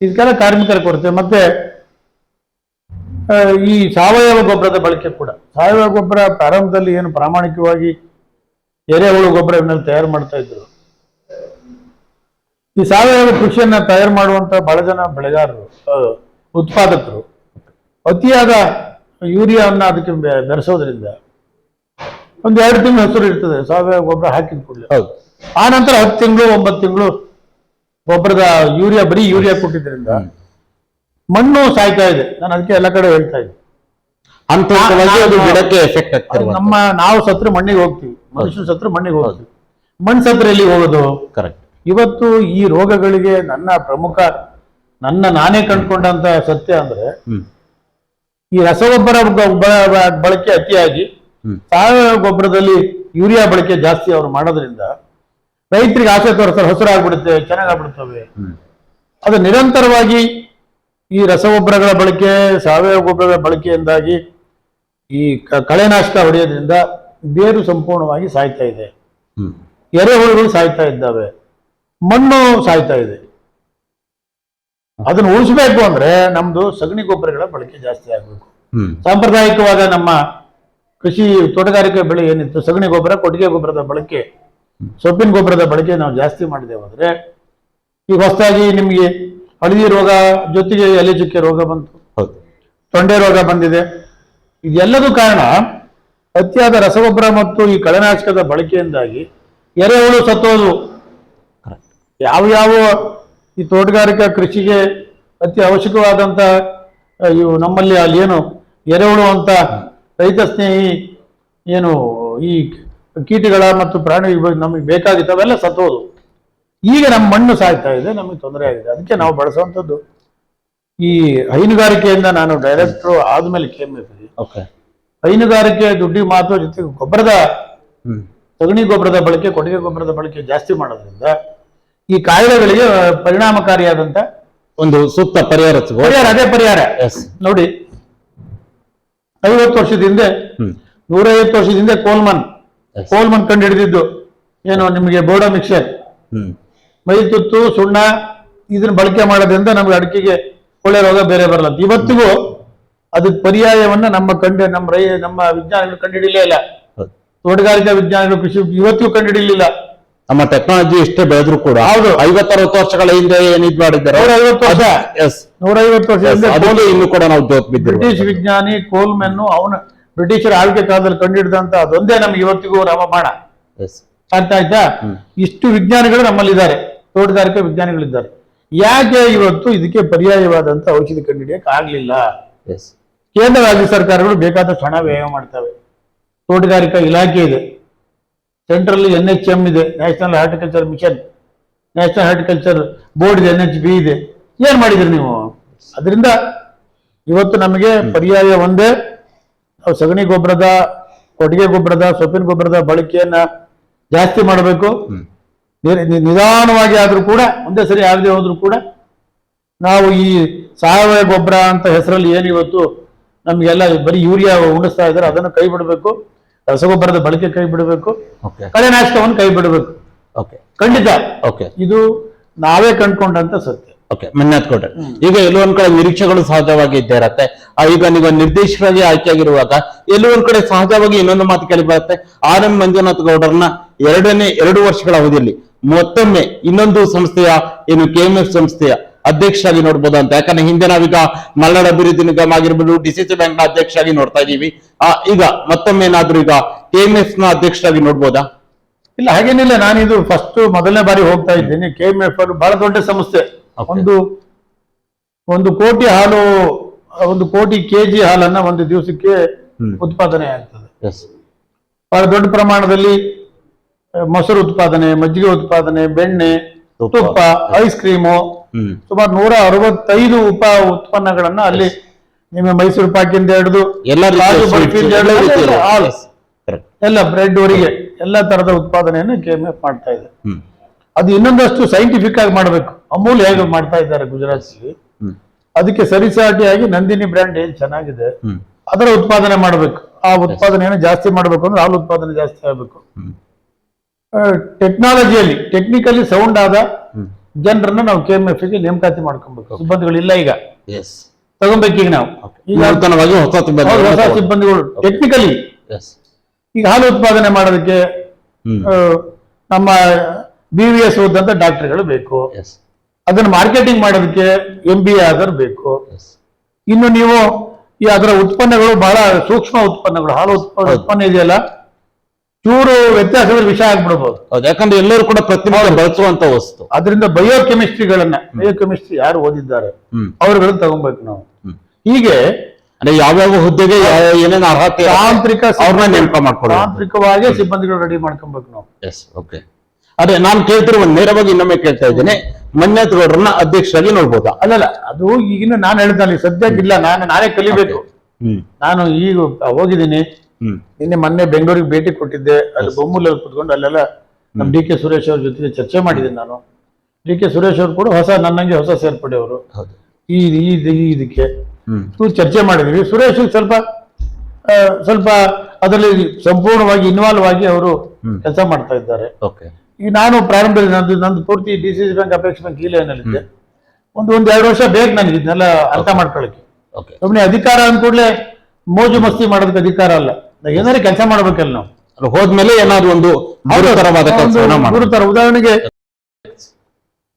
B: ಇದಕ್ಕೆಲ್ಲ ಕಾರ್ಮಿಕರ ಕೊರತೆ. ಮತ್ತೆ ಈ ಸಾವಯವ ಗೊಬ್ಬರದ ಬಳಕೆ ಕೂಡ. ಸಾವಯವ ಗೊಬ್ಬರ ಪ್ರಾರಂಭದಲ್ಲಿ ಏನು ಪ್ರಾಮಾಣಿಕವಾಗಿ ಎರೆಹುಳು ಗೊಬ್ಬರ ಇವನ್ನೆಲ್ಲ ತಯಾರು ಮಾಡ್ತಾ ಇದ್ರು. ಈ ಸಾವಯವ ಕೃಷಿಯನ್ನ ತಯಾರು ಮಾಡುವಂತ ಬಹಳ ಜನ ಬೆಳೆಗಾರರು ಉತ್ಪಾದಕರು. ಅತಿಯಾದ ಯೂರಿಯಾವನ್ನ ಅದಕ್ಕೆ ಬೆರೆಸೋದ್ರಿಂದ ಒಂದು ಎರಡು ತಿಂಗಳು ಹಸಿರು ಇರ್ತದೆ ಸಾವಯವ ಗೊಬ್ಬರ ಹಾಕಿದ ಕೂಡಲೇ.
A: ಹೌದು.
B: ಆ ನಂತರ ಹತ್ತು ತಿಂಗಳು ಒಂಬತ್ತು ತಿಂಗಳು ಗೊಬ್ಬರದ ಯೂರಿಯಾ ಬರೀ ಯೂರಿಯಾ ಕೊಟ್ಟಿದ್ರಿಂದ ಮಣ್ಣು ಸಾಯ್ತಾ ಇದೆ. ನಾನು ಅದಕ್ಕೆ ಎಲ್ಲ ಕಡೆ ಹೇಳ್ತಾ ಇದ್ದೆ
A: ಅದು
B: ನಾನು-
A: ಗಿಡಕ್ಕೆ ಎಫೆಕ್ಟ್ ಆಗ್ತದೆ
B: ನಮ್ಮ ನಾವು ಸತ್ರ ಮಣ್ಣಿಗೆ ಹೋಗ್ತೀವಿ. ಮನುಷ್ಯ ಸತ್ರ ಮಣ್ಣಿಗೆ ಹೋಗ್ತೀವಿ. ಮಣ್ಣು ಸತ್ರ ಎಲ್ಲಿ ಹೋಗೋದು?
A: ಕರೆಕ್ಟ್
B: ಇವತ್ತು ಈ ರೋಗಗಳಿಗೆ ನನ್ನ ಪ್ರಮುಖ ನನ್ನ ನಾನೇ ಕಂಡುಕೊಂಡಂತ ಸತ್ಯ ಅಂದ್ರೆ ಈ ರಸಗೊಬ್ಬರ ಬಳಕೆ ಅತಿಯಾಗಿ ಸಾವಯವ ಗೊಬ್ಬರದಲ್ಲಿ ಯೂರಿಯಾ ಬಳಕೆ ಜಾಸ್ತಿ ಅವರು ಮಾಡೋದ್ರಿಂದ ರೈತರಿಗೆ ಆಸೆ ತೋರಿಸ್ತಾರೆ ಹಸಿರಾಗ್ಬಿಡುತ್ತೆ ಚೆನ್ನಾಗಾಗ್ಬಿಡ್ತವೆ. ಅದು ನಿರಂತರವಾಗಿ ಈ ರಸಗೊಬ್ಬರಗಳ ಬಳಕೆ ಸಾವಯವ ಗೊಬ್ಬರಗಳ ಬಳಕೆಯಿಂದಾಗಿ ಈ ಕಳೆ ಕಳೆನಾಶಕ ಹೊಡೆಯೋದ್ರಿಂದ ಬೇರು ಸಂಪೂರ್ಣವಾಗಿ ಸಾಯ್ತಾ ಇದೆ. ಎರೆಹುಳುಗಳು ಸಾಯ್ತಾ ಇದ್ದಾವೆ. ಮಣ್ಣು ಸಾಯ್ತಾ ಇದೆ. ಅದನ್ನು ಉಳಿಸ್ಬೇಕು ಅಂದ್ರೆ ನಮ್ದು ಸಗಣಿ ಗೊಬ್ಬರಗಳ ಬಳಕೆ ಜಾಸ್ತಿ ಆಗಬೇಕು. ಸಾಂಪ್ರದಾಯಿಕವಾದ ನಮ್ಮ ಕೃಷಿ ತೋಟಗಾರಿಕೆ ಬೆಳೆ ಏನಿತ್ತು ಸಗಣಿ ಗೊಬ್ಬರ ಕೊಟ್ಟಿಗೆ ಗೊಬ್ಬರದ ಬಳಕೆ ಸೊಪ್ಪಿನ ಗೊಬ್ಬರದ ಬಳಕೆ ನಾವು ಜಾಸ್ತಿ ಮಾಡಿದೆವು ಅಂದ್ರೆ ಈಗ ಹೊಸದಾಗಿ ನಿಮಗೆ ಹಳದಿ ರೋಗ ಜೊತೆಗೆ ಎಲೆ ಚುಕ್ಕೆ ರೋಗ ಬಂತು.
A: ಹೌದು.
B: ತೊಂಡೆ ರೋಗ ಬಂದಿದೆ. ಇದೆಲ್ಲದೂ ಕಾರಣ ಅತಿಯಾದ ರಸಗೊಬ್ಬರ ಮತ್ತು ಈ ಕಳೆನಾಶಕದ ಬಳಕೆಯಿಂದಾಗಿ ಎರೆಹುಳು ಸತ್ತೋದು. ಯಾವ ಯಾವ ಈ ತೋಟಗಾರಿಕಾ ಕೃಷಿಗೆ ಅತಿ ಅವಶ್ಯಕವಾದಂತ ಇವು ನಮ್ಮಲ್ಲಿ ಅಲ್ಲಿ ಏನು ಎರೆಹುಳು ಅಂತ ರೈತ ಸ್ನೇಹಿ ಏನು ಈ ಕೀಟಗಳ ಮತ್ತು ಪ್ರಾಣಿ ನಮಗೆ ಬೇಕಾಗಿತ್ತು ಅವೆಲ್ಲ ಸತ್ತೋದು. ಈಗ ನಮ್ಮ ಮಣ್ಣು ಸಾಯ್ತಾ ಇದೆ ನಮಗೆ ತೊಂದರೆ ಆಗಿದೆ. ಅದಕ್ಕೆ ನಾವು ಬಳಸುವಂಥದ್ದು ಈ ಹೈನುಗಾರಿಕೆಯಿಂದ ನಾನು ಡೈರೆಕ್ಟ್ರು ಆದಮೇಲೆ ಕೆ ಎಂ ಎಫ್
A: ಓಕೆ.
B: ಹೈನುಗಾರಿಕೆ ದುಡ್ಡಿಗೆ ಮಾತ್ರ ಜೊತೆಗೆ ಗೊಬ್ಬರದ
A: ಹ್ಮ್.
B: ಸಗಣಿ ಗೊಬ್ಬರದ ಬಳಕೆ ಕೊಡುಗೆ ಗೊಬ್ಬರದ ಬಳಕೆ ಜಾಸ್ತಿ ಮಾಡೋದ್ರಿಂದ ಈ ಕಾಯಿಲೆಗಳಿಗೆ ಪರಿಣಾಮಕಾರಿಯಾದಂತ
A: ಒಂದು ಸೂಕ್ತ ಪರಿಹಾರ
B: ಪರಿಹಾರ ಅದೇ ಪರಿಹಾರ. ನೋಡಿ ಐವತ್ತು ವರ್ಷದ ಹಿಂದೆ ನೂರೈವತ್ತು ವರ್ಷದ ಹಿಂದೆ ಕೋಲ್ಮನ್ ಕೋಲ್ಮನ್ ಕಂಡು ಹಿಡಿದಿದ್ದು ಏನು ನಿಮಗೆ ಬೋಡೋ ಮಿಕ್ಸರ್? ಮೈ ತುತ್ತು ಸುಣ್ಣ ಇದನ್ನ ಬಳಕೆ ಮಾಡೋದ್ರಿಂದ ನಮ್ಗೆ ಅಡಿಕೆಗೆ ಒಳ್ಳೆ ರೋಗ ಬೇರೆ ಬರಲ್ಲ. ಇವತ್ತಿಗೂ ಅದಕ್ಕೆ ಪರ್ಯಾಯವನ್ನ ನಮ್ಮ ಕಂಡು ನಮ್ಮ ರೈ ನಮ್ಮ ವಿಜ್ಞಾನಿಗಳು ಕಂಡುಹಿಡಿಯಲೇ ಇಲ್ಲ. ತೋಟಗಾರಿಕಾ ವಿಜ್ಞಾನಿಗಳು ಕೃಷಿ ಇವತ್ತಿಗೂ ಕಂಡುಹಿಡಿಯಲಿಲ್ಲ.
A: ನಮ್ಮ ಟೆಕ್ನಾಲಜಿ ಇಷ್ಟೇ ಬೆಳೆದ್ರು ಕೂಡ
B: ಹೌದು.
A: ಐವತ್ತರವತ್ತು ವರ್ಷಗಳ ಹಿಂದೆ ಏನ್ ಇದ್ ಮಾಡಿದ್ದಾರೆ?
B: ವರ್ಷ.
A: ಇನ್ನು ಕೂಡ ನಾವು
B: ಬ್ರಿಟಿಷ್ ವಿಜ್ಞಾನಿ ಕೋಲ್ಮೆನ್ ಅವನ ಬ್ರಿಟಿಷರ ಆಳ್ವಿಕೆ ಕಾಲದಲ್ಲಿ ಕಂಡುಹಿಡಿದಂತ ಅದೊಂದೇ ನಮ್ಗೆ ಇವತ್ತಿಗೂ ರಾಮಬಾಣ
A: ಎಸ್
B: ಅರ್ಥ ಆಯ್ತಾ. ಇಷ್ಟು ವಿಜ್ಞಾನಿಗಳು ನಮ್ಮಲ್ಲಿದ್ದಾರೆ. ತೋಟಗಾರಿಕಾ ವಿಜ್ಞಾನಿಗಳಿದ್ದಾರೆ. ಯಾಕೆ ಇವತ್ತು ಇದಕ್ಕೆ ಪರ್ಯಾಯವಾದಂತ ಔಷಧಿ ಕಂಡುಹಿಡಿಯಕ್ಕೆ ಆಗ್ಲಿಲ್ಲ?
A: ಎಸ್
B: ಕೇಂದ್ರ ರಾಜ್ಯ ಸರ್ಕಾರಗಳು ಬೇಕಾದಷ್ಟು ಹಣ ವ್ಯಯ ಮಾಡ್ತವೆ. ತೋಟಗಾರಿಕಾ ಇಲಾಖೆ ಇದೆ. ಸೆಂಟ್ರಲ್ ಎನ್ ಎಚ್ ಎಂ ಇದೆ. National horticulture mission national horticulture board ಇದೆ ಎನ್ ಎಚ್ ಬಿ ಇದೆ. ಏನ್ ಮಾಡಿದ್ರಿ ನೀವು? ಅದರಿಂದ ಇವತ್ತು ನಮಗೆ ಪರ್ಯಾಯ ಒಂದೇ. ಸಗಣಿ ಗೊಬ್ಬರದ ಕೊಟ್ಟಿಗೆ ಗೊಬ್ಬರದ ಸೊಪ್ಪಿನ ಗೊಬ್ಬರದ ಬಳಕೆಯನ್ನ ಜಾಸ್ತಿ ಮಾಡಬೇಕು. ನಿಧಾನವಾಗಿ ಆದ್ರೂ ಕೂಡ ಒಂದೇ ಸರಿ ಆಗದೆ ಹೋದ್ರೂ ಕೂಡ ನಾವು ಈ ಸಾವಯವ ಗೊಬ್ಬರ ಅಂತ ಹೆಸರಲ್ಲಿ ಏನು ಇವತ್ತು ನಮಗೆಲ್ಲ ಬರೀ ಯೂರಿಯಾ ಉಣಿಸ್ತಾ ಇದ್ದಾರೆ ಅದನ್ನು ಕೈ ಬಿಡಬೇಕು. ರಸಗೊಬ್ಬರದ ಬಳಕೆ ಕೈ ಬಿಡಬೇಕು. ಕಳೆನಾಶಕವನ್ನು ಕೈ ಬಿಡಬೇಕು.
A: ಓಕೆ
B: ಖಂಡಿತ.
A: ಓಕೆ
B: ಇದು ನಾವೇ ಕಂಡ್ಕೊಂಡಂತ ಸತ್ಯ.
A: ಓಕೆ ಮನ್ಯಾತ್ ಕೋಟೆ. ಈಗ ಎಲ್ಲೋ ಒಂದ್ ಕಡೆ ನಿರೀಕ್ಷೆಗಳು ಸಹಜವಾಗಿ ಇದ್ದೇ ಇರತ್ತೆ. ಆ, ಈಗ ನೀವು ನಿರ್ದೇಶಕರಾಗಿ ಆಯ್ಕೆಯಾಗಿರುವಾಗ ಎಲ್ಲೋ ಒಂದ್ ಕಡೆ ಸಹಜವಾಗಿ ಇನ್ನೊಂದು ಮಾತು ಕೇಳಿ ಬರುತ್ತೆ. ಆರ್ ಎಂ ಮಂಜುನಾಥ್ ಗೌಡರ್ನ ಎರಡನೇ ಎರಡು ವರ್ಷಗಳ ಅವಧಿಯಲ್ಲಿ ಮತ್ತೊಮ್ಮೆ ಇನ್ನೊಂದು ಸಂಸ್ಥೆಯ ಏನು ಕೆ ಎಂ ಎಫ್ ಸಂಸ್ಥೆಯ ಅಧ್ಯಕ್ಷರಾಗಿ ನೋಡ್ಬೋದು ಅಂತ ಯಾಕಂದ್ರೆ ಹಿಂದೆ ನಾವೀಗ ಮಲ್ನಾಡ್ ಅಭಿವೃದ್ಧಿ ನಿಗಮ ಆಗಿರ್ಬೋದು ಡಿಸಿಸಿ ಬ್ಯಾಂಕ್ನ ಅಧ್ಯಕ್ಷರಾಗಿ ನೋಡ್ತಾ ಇದೀವಿ ಆ, ಈಗ ಮತ್ತೊಮ್ಮೆ ಏನಾದ್ರು ಈಗ ಕೆ ಎಂ ಎಫ್ನ ಅಧ್ಯಕ್ಷರಾಗಿ ನೋಡ್ಬೋದಾ?
B: ಇಲ್ಲ ಹಾಗೇನಿಲ್ಲ. ನಾನು ಇದು ಫಸ್ಟ್ ಮೊದಲನೇ ಬಾರಿ ಹೋಗ್ತಾ ಇದ್ದೀನಿ. ಕೆ ಎಂ ಎಫ್ ಬಹಳ ದೊಡ್ಡ ಸಂಸ್ಥೆ. ಒಂದು ಒಂದು ಕೋಟಿ ಹಾಲು ಒಂದು ಕೋಟಿ ಕೆಜಿ ಹಾಲನ್ನ ಒಂದು ದಿವಸಕ್ಕೆ ಉತ್ಪಾದನೆ ಆಗ್ತದೆ.
A: ಎಸ್
B: ಬಹಳ ದೊಡ್ಡ ಪ್ರಮಾಣದಲ್ಲಿ ಮೊಸರು ಉತ್ಪಾದನೆ ಮಜ್ಜಿಗೆ ಉತ್ಪಾದನೆ ಬೆಣ್ಣೆ
A: ತುಪ್ಪ.
B: ಐಸ್ ಕ್ರೀಮು ಸುಮಾರು ನೂರ ಅರವತ್ತೈದು ಉಪ ಉತ್ಪನ್ನಗಳನ್ನ ಅಲ್ಲಿ ನಿಮ್ಮ ಮೈಸೂರು ಪಾಕಿಂದ ಹಿಡಿದು
A: ಎಲ್ಲ
B: ಬ್ರೆಡ್ ವರೆಗೆ ಎಲ್ಲ ತರದ ಉತ್ಪಾದನೆಯನ್ನು ಕೆಎಂ ಎಫ್ ಮಾಡ್ತಾ ಇದೆ. ಅದು ಇನ್ನೊಂದಷ್ಟು ಸೈಂಟಿಫಿಕ್ ಆಗಿ ಮಾಡಬೇಕು. ಅಮೂಲ್ ಹೇಗೆ ಮಾಡ್ತಾ ಇದ್ದಾರೆ
A: ಗುಜರಾತ್
B: ಅದಕ್ಕೆ ಸರಿಸಾಟಿಯಾಗಿ ನಂದಿನಿ ಬ್ರ್ಯಾಂಡ್ ಏನ್ ಚೆನ್ನಾಗಿದೆ ಅದರ ಉತ್ಪಾದನೆ ಮಾಡಬೇಕು. ಆ ಉತ್ಪಾದನೆಯನ್ನು ಜಾಸ್ತಿ ಮಾಡಬೇಕು ಅಂದ್ರೆ ಹಾಲು ಉತ್ಪಾದನೆ ಜಾಸ್ತಿ ಆಗಬೇಕು. ಟೆಕ್ನಾಲಜಿಯಲ್ಲಿ ಟೆಕ್ನಿಕಲಿ ಸೌಂಡ್ ಆದ ಜನರನ್ನ ನಾವು ಕೆ ಎಂ ಎಫ್ಗೆ ನೇಮಕಾತಿ ಮಾಡ್ಕೊಬೇಕು. ಸಿಬ್ಬಂದಿಗಳಿಲ್ಲ ಈಗ.
A: ಎಸ್
B: ತಗೊಬೇಕೀಗ ನಾವು. ಈಗ
A: ನೂತನವಾಗಿ ಹೊಸ
B: ಹೌದು, ಹೊಸ ಸಿಬ್ಬಂದಿಗಳು ಟೆಕ್ನಿಕಲಿ
A: ಎಸ್
B: ಈಗ ಹಾಲು ಉತ್ಪಾದನೆ ಮಾಡೋದಕ್ಕೆ ಆ, ನಮ್ಮ ಬಿ ವಿ ಎಸ್ ಓದಂತ ಡಾಕ್ಟರ್ಗಳು ಬೇಕು.
A: ಎಸ್
B: ಅದನ್ನ ಮಾರ್ಕೆಟಿಂಗ್ ಮಾಡೋದಕ್ಕೆ ಎಂ ಬಿ ಎ ಆದರ್ ಬೇಕು.
A: ಎಸ್
B: ಇನ್ನು ನೀವು ಈ ಅದರ ಉತ್ಪನ್ನಗಳು ಬಹಳ ಸೂಕ್ಷ್ಮ ಉತ್ಪನ್ನಗಳು ಹಾಲು ಉತ್ಪ- ಉತ್ಪನ್ನ ಇದೆಯಲ್ಲ? ಚೂರು ವ್ಯತ್ಯಾಸದಲ್ಲಿ ವಿಷಯ ಆಗ್ಬಿಡ್ಬೋದು.
A: ಹೌದು ಯಾಕಂದ್ರೆ ಎಲ್ಲರೂ ಕೂಡ ಪ್ರತಿನಿತ್ಯ ಬಳಸುವಂತ ವಸ್ತು.
B: ಅದರಿಂದ ಬಯೋಕೆಮಿಸ್ಟ್ರಿಗಳನ್ನ ಬಯೋಕೆಮಿಸ್ಟ್ರಿ ಯಾರು ಓದಿದ್ದಾರೆ ಅವರುಗಳನ್ನ ತಗೊಂಬೇಕು ನಾವು. ಹೀಗೆ
A: ಅಂದ್ರೆ ಯಾವ್ಯಾವ ಹುದ್ದೆಗೆ ಏನೇನು ಅರ್ಹತೆ
B: ತಾಂತ್ರಿಕ
A: ಅವ್ರನ್ನ ನೇಮಕ
B: ತಾಂತ್ರಿಕವಾಗಿ ಸಿಬ್ಬಂದಿಗಳು ರೆಡಿ ಮಾಡ್ಕೊಬೇಕು ನಾವು.
A: ಎಸ್ ಓಕೆ ಅದೇ ನಾನು ಕೇಳ್ತಿರುವ ನೇರವಾಗಿ ಇನ್ನೊಮ್ಮೆ ಕೇಳ್ತಾ ಇದ್ದೇನೆ ಮಂಜುನಾಥ್ ಗೌಡ್ರನ್ನ ಅಧ್ಯಕ್ಷರಾಗಿ ನೋಡ್ಬೋದಾ?
B: ಅಲ್ಲಲ್ಲ ಅದು ಈಗಿನ ನಾನು ಹೇಳ್ತಾನೆ ಸದ್ಯಕ್ಕಿಲ್ಲ ನಾನು ನಾನೇ ಕಲಿಬೇಕು. ನಾನು ಈಗ ಹೋಗಿದ್ದೀನಿ. ನಿನ್ನೆ ಮೊನ್ನೆ ಬೆಂಗಳೂರಿಗೆ ಭೇಟಿ ಕೊಟ್ಟಿದ್ದೆ. ಅಲ್ಲಿ ಬೊಮ್ಮೂಲಲ್ಲಿ ಕುತ್ಕೊಂಡು ಅಲ್ಲೆಲ್ಲ ನಮ್ಮ ಡಿ ಕೆ ಸುರೇಶ್ ಅವ್ರ ಜೊತೆ ಚರ್ಚೆ ಮಾಡಿದ್ದೀನಿ ನಾನು. ಡಿ ಕೆ ಸುರೇಶ್ ಅವರು ಕೂಡ ಹೊಸ ನನ್ನಂಗೆ ಹೊಸ ಸೇರ್ಪಡೆ ಅವರು
A: ಹೌದು.
B: ಈ ಇದಕ್ಕೆ ಚರ್ಚೆ ಮಾಡಿದ್ವಿ. ಸುರೇಶ್ ಸ್ವಲ್ಪ ಸ್ವಲ್ಪ ಅದರಲ್ಲಿ ಸಂಪೂರ್ಣವಾಗಿ ಇನ್ವಾಲ್ವ್ ಆಗಿ ಅವರು ಕೆಲಸ ಮಾಡ್ತಾ ಇದ್ದಾರೆ.
A: ಓಕೆ
B: ಈಗ ನಾನು ಪ್ರಾರಂಭದಲ್ಲಿ ನಂದು ನಂದು ಪೂರ್ತಿ D C C bank apex bank ಲೈನಲ್ಲಿದ್ದೆ ಒಂದು ಒಂದು ಎರಡು ವರ್ಷ ಬೇಕು ನನಗೆ ಇದನ್ನೆಲ್ಲ ಅರ್ಥ ಮಾಡ್ಕೊಳಕ್ಕೆ
A: ಓಕೆ
B: ಸುಮ್ಮನೆ ಅಧಿಕಾರ ಅಂದ್ಕೂಡ್ಲೆ ಕೂಡಲೇ ಮೋಜು ಮಸ್ತಿ ಮಾಡೋದಕ್ಕೆ ಅಧಿಕಾರ ಅಲ್ಲ. ಏನಾದ್ರು ಕೆಲಸ ಮಾಡ್ಬೇಕಲ್ಲ ನಾವು.
A: ಹೋದ್ಮೇಲೆ ಏನಾದ್ರು ಒಂದು ಗುರುತರವಾದ ಕೆಲಸವನ್ನ
B: ಗುರುತರ ಉದಾಹರಣೆಗೆ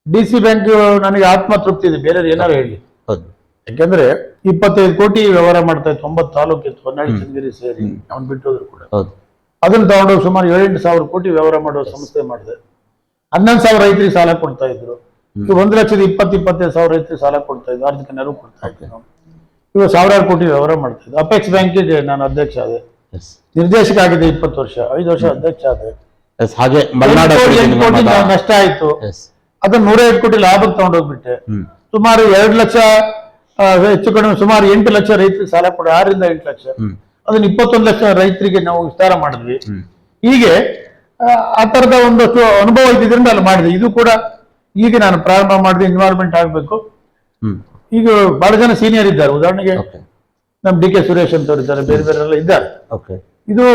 B: ಡಿ ಸಿ ಬ್ಯಾಂಕ್ ನನಗೆ ಆತ್ಮತೃಪ್ತಿ ಇದೆ. ಬೇರೆ ಏನಾರು ಹೇಳಿ.
A: ಹೌದು
B: ಯಾಕಂದ್ರೆ ಇಪ್ಪತ್ತೈದು ಕೋಟಿ ವ್ಯವಹಾರ ಮಾಡ್ತಾ ಇತ್ತು ಒಂಬತ್ತು ತಾಲೂಕು ಇತ್ತು ಹೊನ್ನಾಳಿ ಚಂದಿರಿ ಸೇರಿ. ಅವ್ನು ಬಿಟ್ಟೋದ್ರು ಕೂಡ.
A: ಹೌದು.
B: ಅದನ್ನ ತಗೊಂಡು ಸುಮಾರು ಏಳೆಂಟು ಸಾವಿರ ಕೋಟಿ ವ್ಯವಹಾರ ಮಾಡೋ ಸಂಸ್ಥೆ ಮಾಡಿದೆ. ಹನ್ನೊಂದು ಸಾವಿರ ರೈತರಿಗೆ ಸಾಲ ಕೊಡ್ತಾ ಇದ್ರು. ಒಂದು ಲಕ್ಷದ ಇಪ್ಪತ್ತು ಇಪ್ಪತ್ತೈದು ಸಾವಿರ ರೈತರಿಗೆ ಸಾಲ ಕೊಡ್ತಾ ಇದ್ರು. ಆರ್ಥಿಕ ನೆರವು ಕೊಡ್ತಾ ಇದ್ರು. ನಾವು ಇವಾಗ ಸಾವಿರಾರು ಕೋಟಿ ವ್ಯವಹಾರ ಮಾಡ್ತಾ ಇದ್ದೆ ಅಪೆಕ್ಸ್ ಬ್ಯಾಂಕಿಗೆ ನಾನು ಅಧ್ಯಕ್ಷ ಆದೆ. ನಿರ್ದೇಶಕ ಆಗಿದೆ ಇಪ್ಪತ್ತು ವರ್ಷ ಐದು ವರ್ಷ ಅಧ್ಯಕ್ಷ ಆದ್ರೆ
A: ಎಸ್ ಹಾಗೆ ಮಲೆನಾಡ
B: ಎಂಟು ಕೋಟಿ- ಎಂಟು ಕೋಟಿ
A: ನಿಗಮದ-
B: ನಷ್ಟ ಆಯ್ತು.
A: ಎಸ್
B: ಅದನ್ನ ಐದು ಕೋಟಿ ಲಾಭಕ್ಕೆ ತಗೊಂಡೋಗ್ಬಿಟ್ಟೆ.
A: ಹ್ಮ್.
B: ಸುಮಾರು ಎರಡು ಲಕ್ಷ ಆ, ಹೆಚ್ಚು ಕಡಿಮೆ ಸುಮಾರು ಎಂಟು ಲಕ್ಷ ರೈತರಿಗೆ ಸಾಲ ಕೊಡಿ ಆರರಿಂದ ಎಂಟು ಲಕ್ಷ.
A: ಹ್ಮ್.
B: ಅದನ್ನ ಇಪ್ಪತ್ತೊಂದು ಲಕ್ಷ ರೈತರಿಗೆ ನಾವು ವಿಸ್ತಾರ ಮಾಡಿದ್ವಿ.
A: ಹ್ಮ್.
B: ಹೀಗೆ ಆ, ಆ ತರದ ಒಂದಷ್ಟು ಅನುಭವ ಇದ್ದಿದ್ರಿಂದ ಅಲ್ಲಿ ಮಾಡಿದೆ. ಇದು ಕೂಡ ಈಗ ನಾನು ಪ್ರಾರಂಭ ಮಾಡಿದೆ ಇನ್ವಾಲ್ವ್ಮೆಂಟ್ ಆಗಬೇಕು.
A: ಹ್ಮ್.
B: ಈಗ ಬಹಳ ಜನ ಸೀನಿಯರ್ ಇದ್ದಾರೆ. ಉದಾಹರಣೆಗೆ ನಮ್ ಡಿ ಕೆ ಸುರೇಶ್ ಅಂತ ಇದ್ದಾರೆ ಬೇರೆ ಬೇರೆ ಎಲ್ಲ ಇದ್ದಾರೆ.
A: ಓಕೆ.
B: ಇದು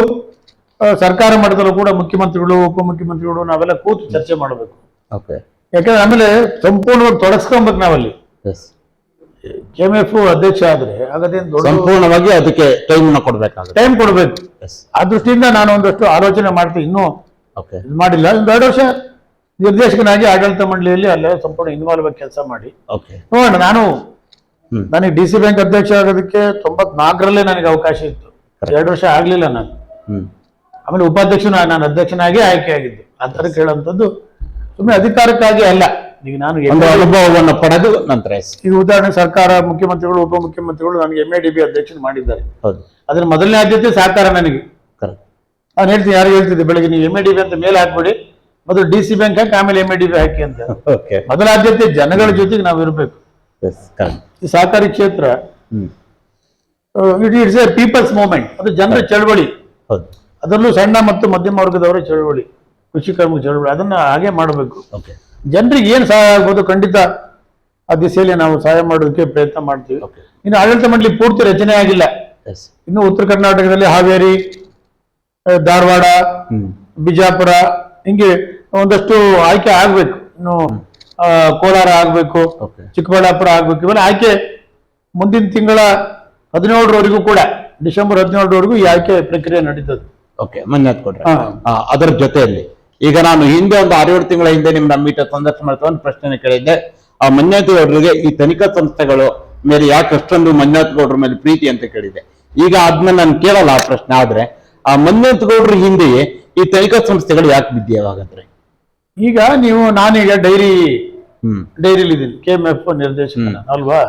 B: ಸರ್ಕಾರ ಮಟ್ಟದಲ್ಲೂ ಕೂಡ ಮುಖ್ಯಮಂತ್ರಿಗಳು ಉಪಮುಖ್ಯಮಂತ್ರಿಗಳು ನಾವೆಲ್ಲ ಕೂತು ಚರ್ಚೆ ಮಾಡಬೇಕು.
A: ಓಕೆ.
B: ಯಾಕಂದ್ರೆ ಆಮೇಲೆ ಸಂಪೂರ್ಣವಾಗಿ ತೊಡಸ್ಕೊಬೇಕು ನಾವಲ್ಲಿ. ಕೆ ಎಂ ಎಫ್ ಅಧ್ಯಕ್ಷ ಆದ್ರೆ ಹಾಗಾದ್ರೆ ದೊಡ್ಡ
A: ಸಂಪೂರ್ಣವಾಗಿ ಅದಕ್ಕೆ ಟೈಮ್ ಕೊಡ್ಬೇಕಾಗುತ್ತೆ.
B: ಟೈಮ್ ಕೊಡಬೇಕು.
A: ಎಸ್
B: ಆ ದೃಷ್ಟಿಯಿಂದ ನಾನು ಒಂದಷ್ಟು ಆಲೋಚನೆ ಮಾಡ್ತೀನಿ. ಇನ್ನೂ
A: ಓಕೆ.
B: ಇದು ಮಾಡಿಲ್ಲ. ಒಂದು ಎರಡು ವರ್ಷ ನಿರ್ದೇಶಕನಾಗಿ ಆಡಳಿತ ಮಂಡಳಿಯಲ್ಲಿ ಅಲ್ಲೇ ಸಂಪೂರ್ಣ ಇನ್ವಾಲ್ವ್ ಆಗಿ ಕೆಲಸ ಮಾಡಿ.
A: ಓಕೆ.
B: ನೋಡೋಣ ನಾನು. ನನಗೆ ಡಿ ಸಿ ಬ್ಯಾಂಕ್ ಅಧ್ಯಕ್ಷ ಆಗೋದಕ್ಕೆ ತೊಂಬತ್ನಾಲ್ಕರಲ್ಲೇ ನನಗೆ ಅವಕಾಶ ಇತ್ತು. ಎರಡು ವರ್ಷ ಆಗ್ಲಿಲ್ಲ ನಾನು. ಆಮೇಲೆ ಉಪಾಧ್ಯಕ್ಷನ ನಾನು ಅಧ್ಯಕ್ಷನಾಗಿ ಆಯ್ಕೆ ಆಗಿದ್ದು ಆ ಥರ ಕೇಳುವಂಥದ್ದು ಸುಮ್ಮನೆ ಅಧಿಕಾರಕ್ಕಾಗಿ ಅಲ್ಲ. ಈಗ ನಾನು
A: ಅನುಭವವನ್ನು ಪಡೆದು ನಂತರ
B: ಈಗ ಉದಾಹರಣೆ ಸರ್ಕಾರ ಮುಖ್ಯಮಂತ್ರಿಗಳು ಉಪಮುಖ್ಯಮಂತ್ರಿಗಳು ನನಗೆ ಎಂ ಎ ಡಿ ಬಿ ಅಧ್ಯಕ್ಷನ ಮಾಡಿದ್ದಾರೆ.
A: ಹೌದು.
B: ಅದ್ರ ಮೊದಲನೇ ಆದ್ಯತೆ ಸಹಕಾರ ನನಗೆ. ನಾನು ಹೇಳ್ತೀನಿ ಯಾರು ಹೇಳ್ತಿದ್ದೆ ಬೆಳಗ್ಗೆ ನೀವು ಎಂ ಎ ಡಿ ಬಿ ಅಂತ ಮೇಲೆ ಹಾಕ್ಬಿಡಿ. ಮೊದಲು ಡಿ ಸಿ ಬ್ಯಾಂಕ್ ಹಾಕಿ ಆಮೇಲೆ ಎಂ ಎ ಡಿ ಬಿ ಹಾಕಿ ಅಂತ.
A: ಓಕೆ
B: ಮೊದಲ ಆದ್ಯತೆ ಜನಗಳ ಜೊತೆಗೆ ನಾವು ಇರಬೇಕು ಸಹಕಾರಿ ಕ್ಷೇತ್ರ it it's a people's movement ಅದು ಜನರ ಚಳವಳಿ. ಅದರಲ್ಲೂ ಸಣ್ಣ ಮತ್ತು ಮಧ್ಯಮ ವರ್ಗದವರ ಚಳವಳಿ ಕೃಷಿ ಕರ್ಮ ಚಳವಳಿ ಅದನ್ನ ಹಾಗೆ ಮಾಡಬೇಕು. ಜನರಿಗೆ ಏನು ಸಹಾಯ ಆಗ್ಬೋದು ಖಂಡಿತ ಆ ದಿಸೆಯಲ್ಲಿ ನಾವು ಸಹಾಯ ಮಾಡೋದಕ್ಕೆ ಪ್ರಯತ್ನ ಮಾಡ್ತೀವಿ. ಇನ್ನು ಆಡಳಿತ ಮಂಡಳಿ ಪೂರ್ತಿ ರಚನೆ ಆಗಿಲ್ಲ. ಇನ್ನು ಉತ್ತರ ಕರ್ನಾಟಕದಲ್ಲಿ ಹಾವೇರಿ ಧಾರವಾಡ ಬಿಜಾಪುರ ಹಿಂಗೆ ಒಂದಷ್ಟು ಆಯ್ಕೆ ಆಗ್ಬೇಕು. ಇನ್ನು ಕೋಲಾರ ಆಗ್ಬೇಕು ಚಿಕ್ಕಬಳ್ಳಾಪುರ ಆಗ್ಬೇಕು ಇವನ್ ಆಯ್ಕೆ ಮುಂದಿನ ತಿಂಗಳ ಹದಿನೇಳರವರೆಗೂ ಕೂಡ ಡಿಸೆಂಬರ್ ಹದಿನೇಳರವರೆಗೂ ಈ ಆಯ್ಕೆ ಪ್ರಕ್ರಿಯೆ ನಡೀತದೆ.
A: ಓಕೆ ಮನ್ಯಾತ್ ಕೊಡ್ರಿ. ಅದರ ಜೊತೆಯಲ್ಲಿ ಈಗ ನಾನು ಹಿಂದೆ ಒಂದು ಆರೇಳು ತಿಂಗಳ ಹಿಂದೆ ನಿಮ್ಮ ಮೀಟರ್ ಸಂದರ್ಶನ ಮಾಡ್ತಾ ಒಂದು ಪ್ರಶ್ನೆ ಕೇಳಿದ್ದೆ. ಆ ಗೌಡರಿಗೆ ಈ ತನಿಖಾ ಸಂಸ್ಥೆಗಳು ಮೇಲೆ ಯಾಕೆ ಅಷ್ಟೊಂದು ಮನ್ಯಾತ್ ಗೌಡ್ರ ಮೇಲೆ ಪ್ರೀತಿ ಅಂತ ಕೇಳಿದೆ ಈಗ ಅದನ್ನ ನಾನು ಕೇಳಲ್ಲ ಆ ಪ್ರಶ್ನೆ ಆದ್ರೆ ಆ ಮನ್ಯಾತ್ ಗೌಡ್ರ ಹಿಂದೆಯೇ ಈ ತನಿಖಾ ಸಂಸ್ಥೆಗಳು ಯಾಕೆ ಬಿದ್ದಿಯಾವಾಗಂದ್ರೆ
B: ಈಗ ನೀವು ನಾನೀಗ ಡೈರಿ ಡೈರಿಲಿ ಇದೀನಿ. ಕೆ ಎಂ ಎಫ್ ನಿರ್ದೇಶನ ಅಲ್ವಾ?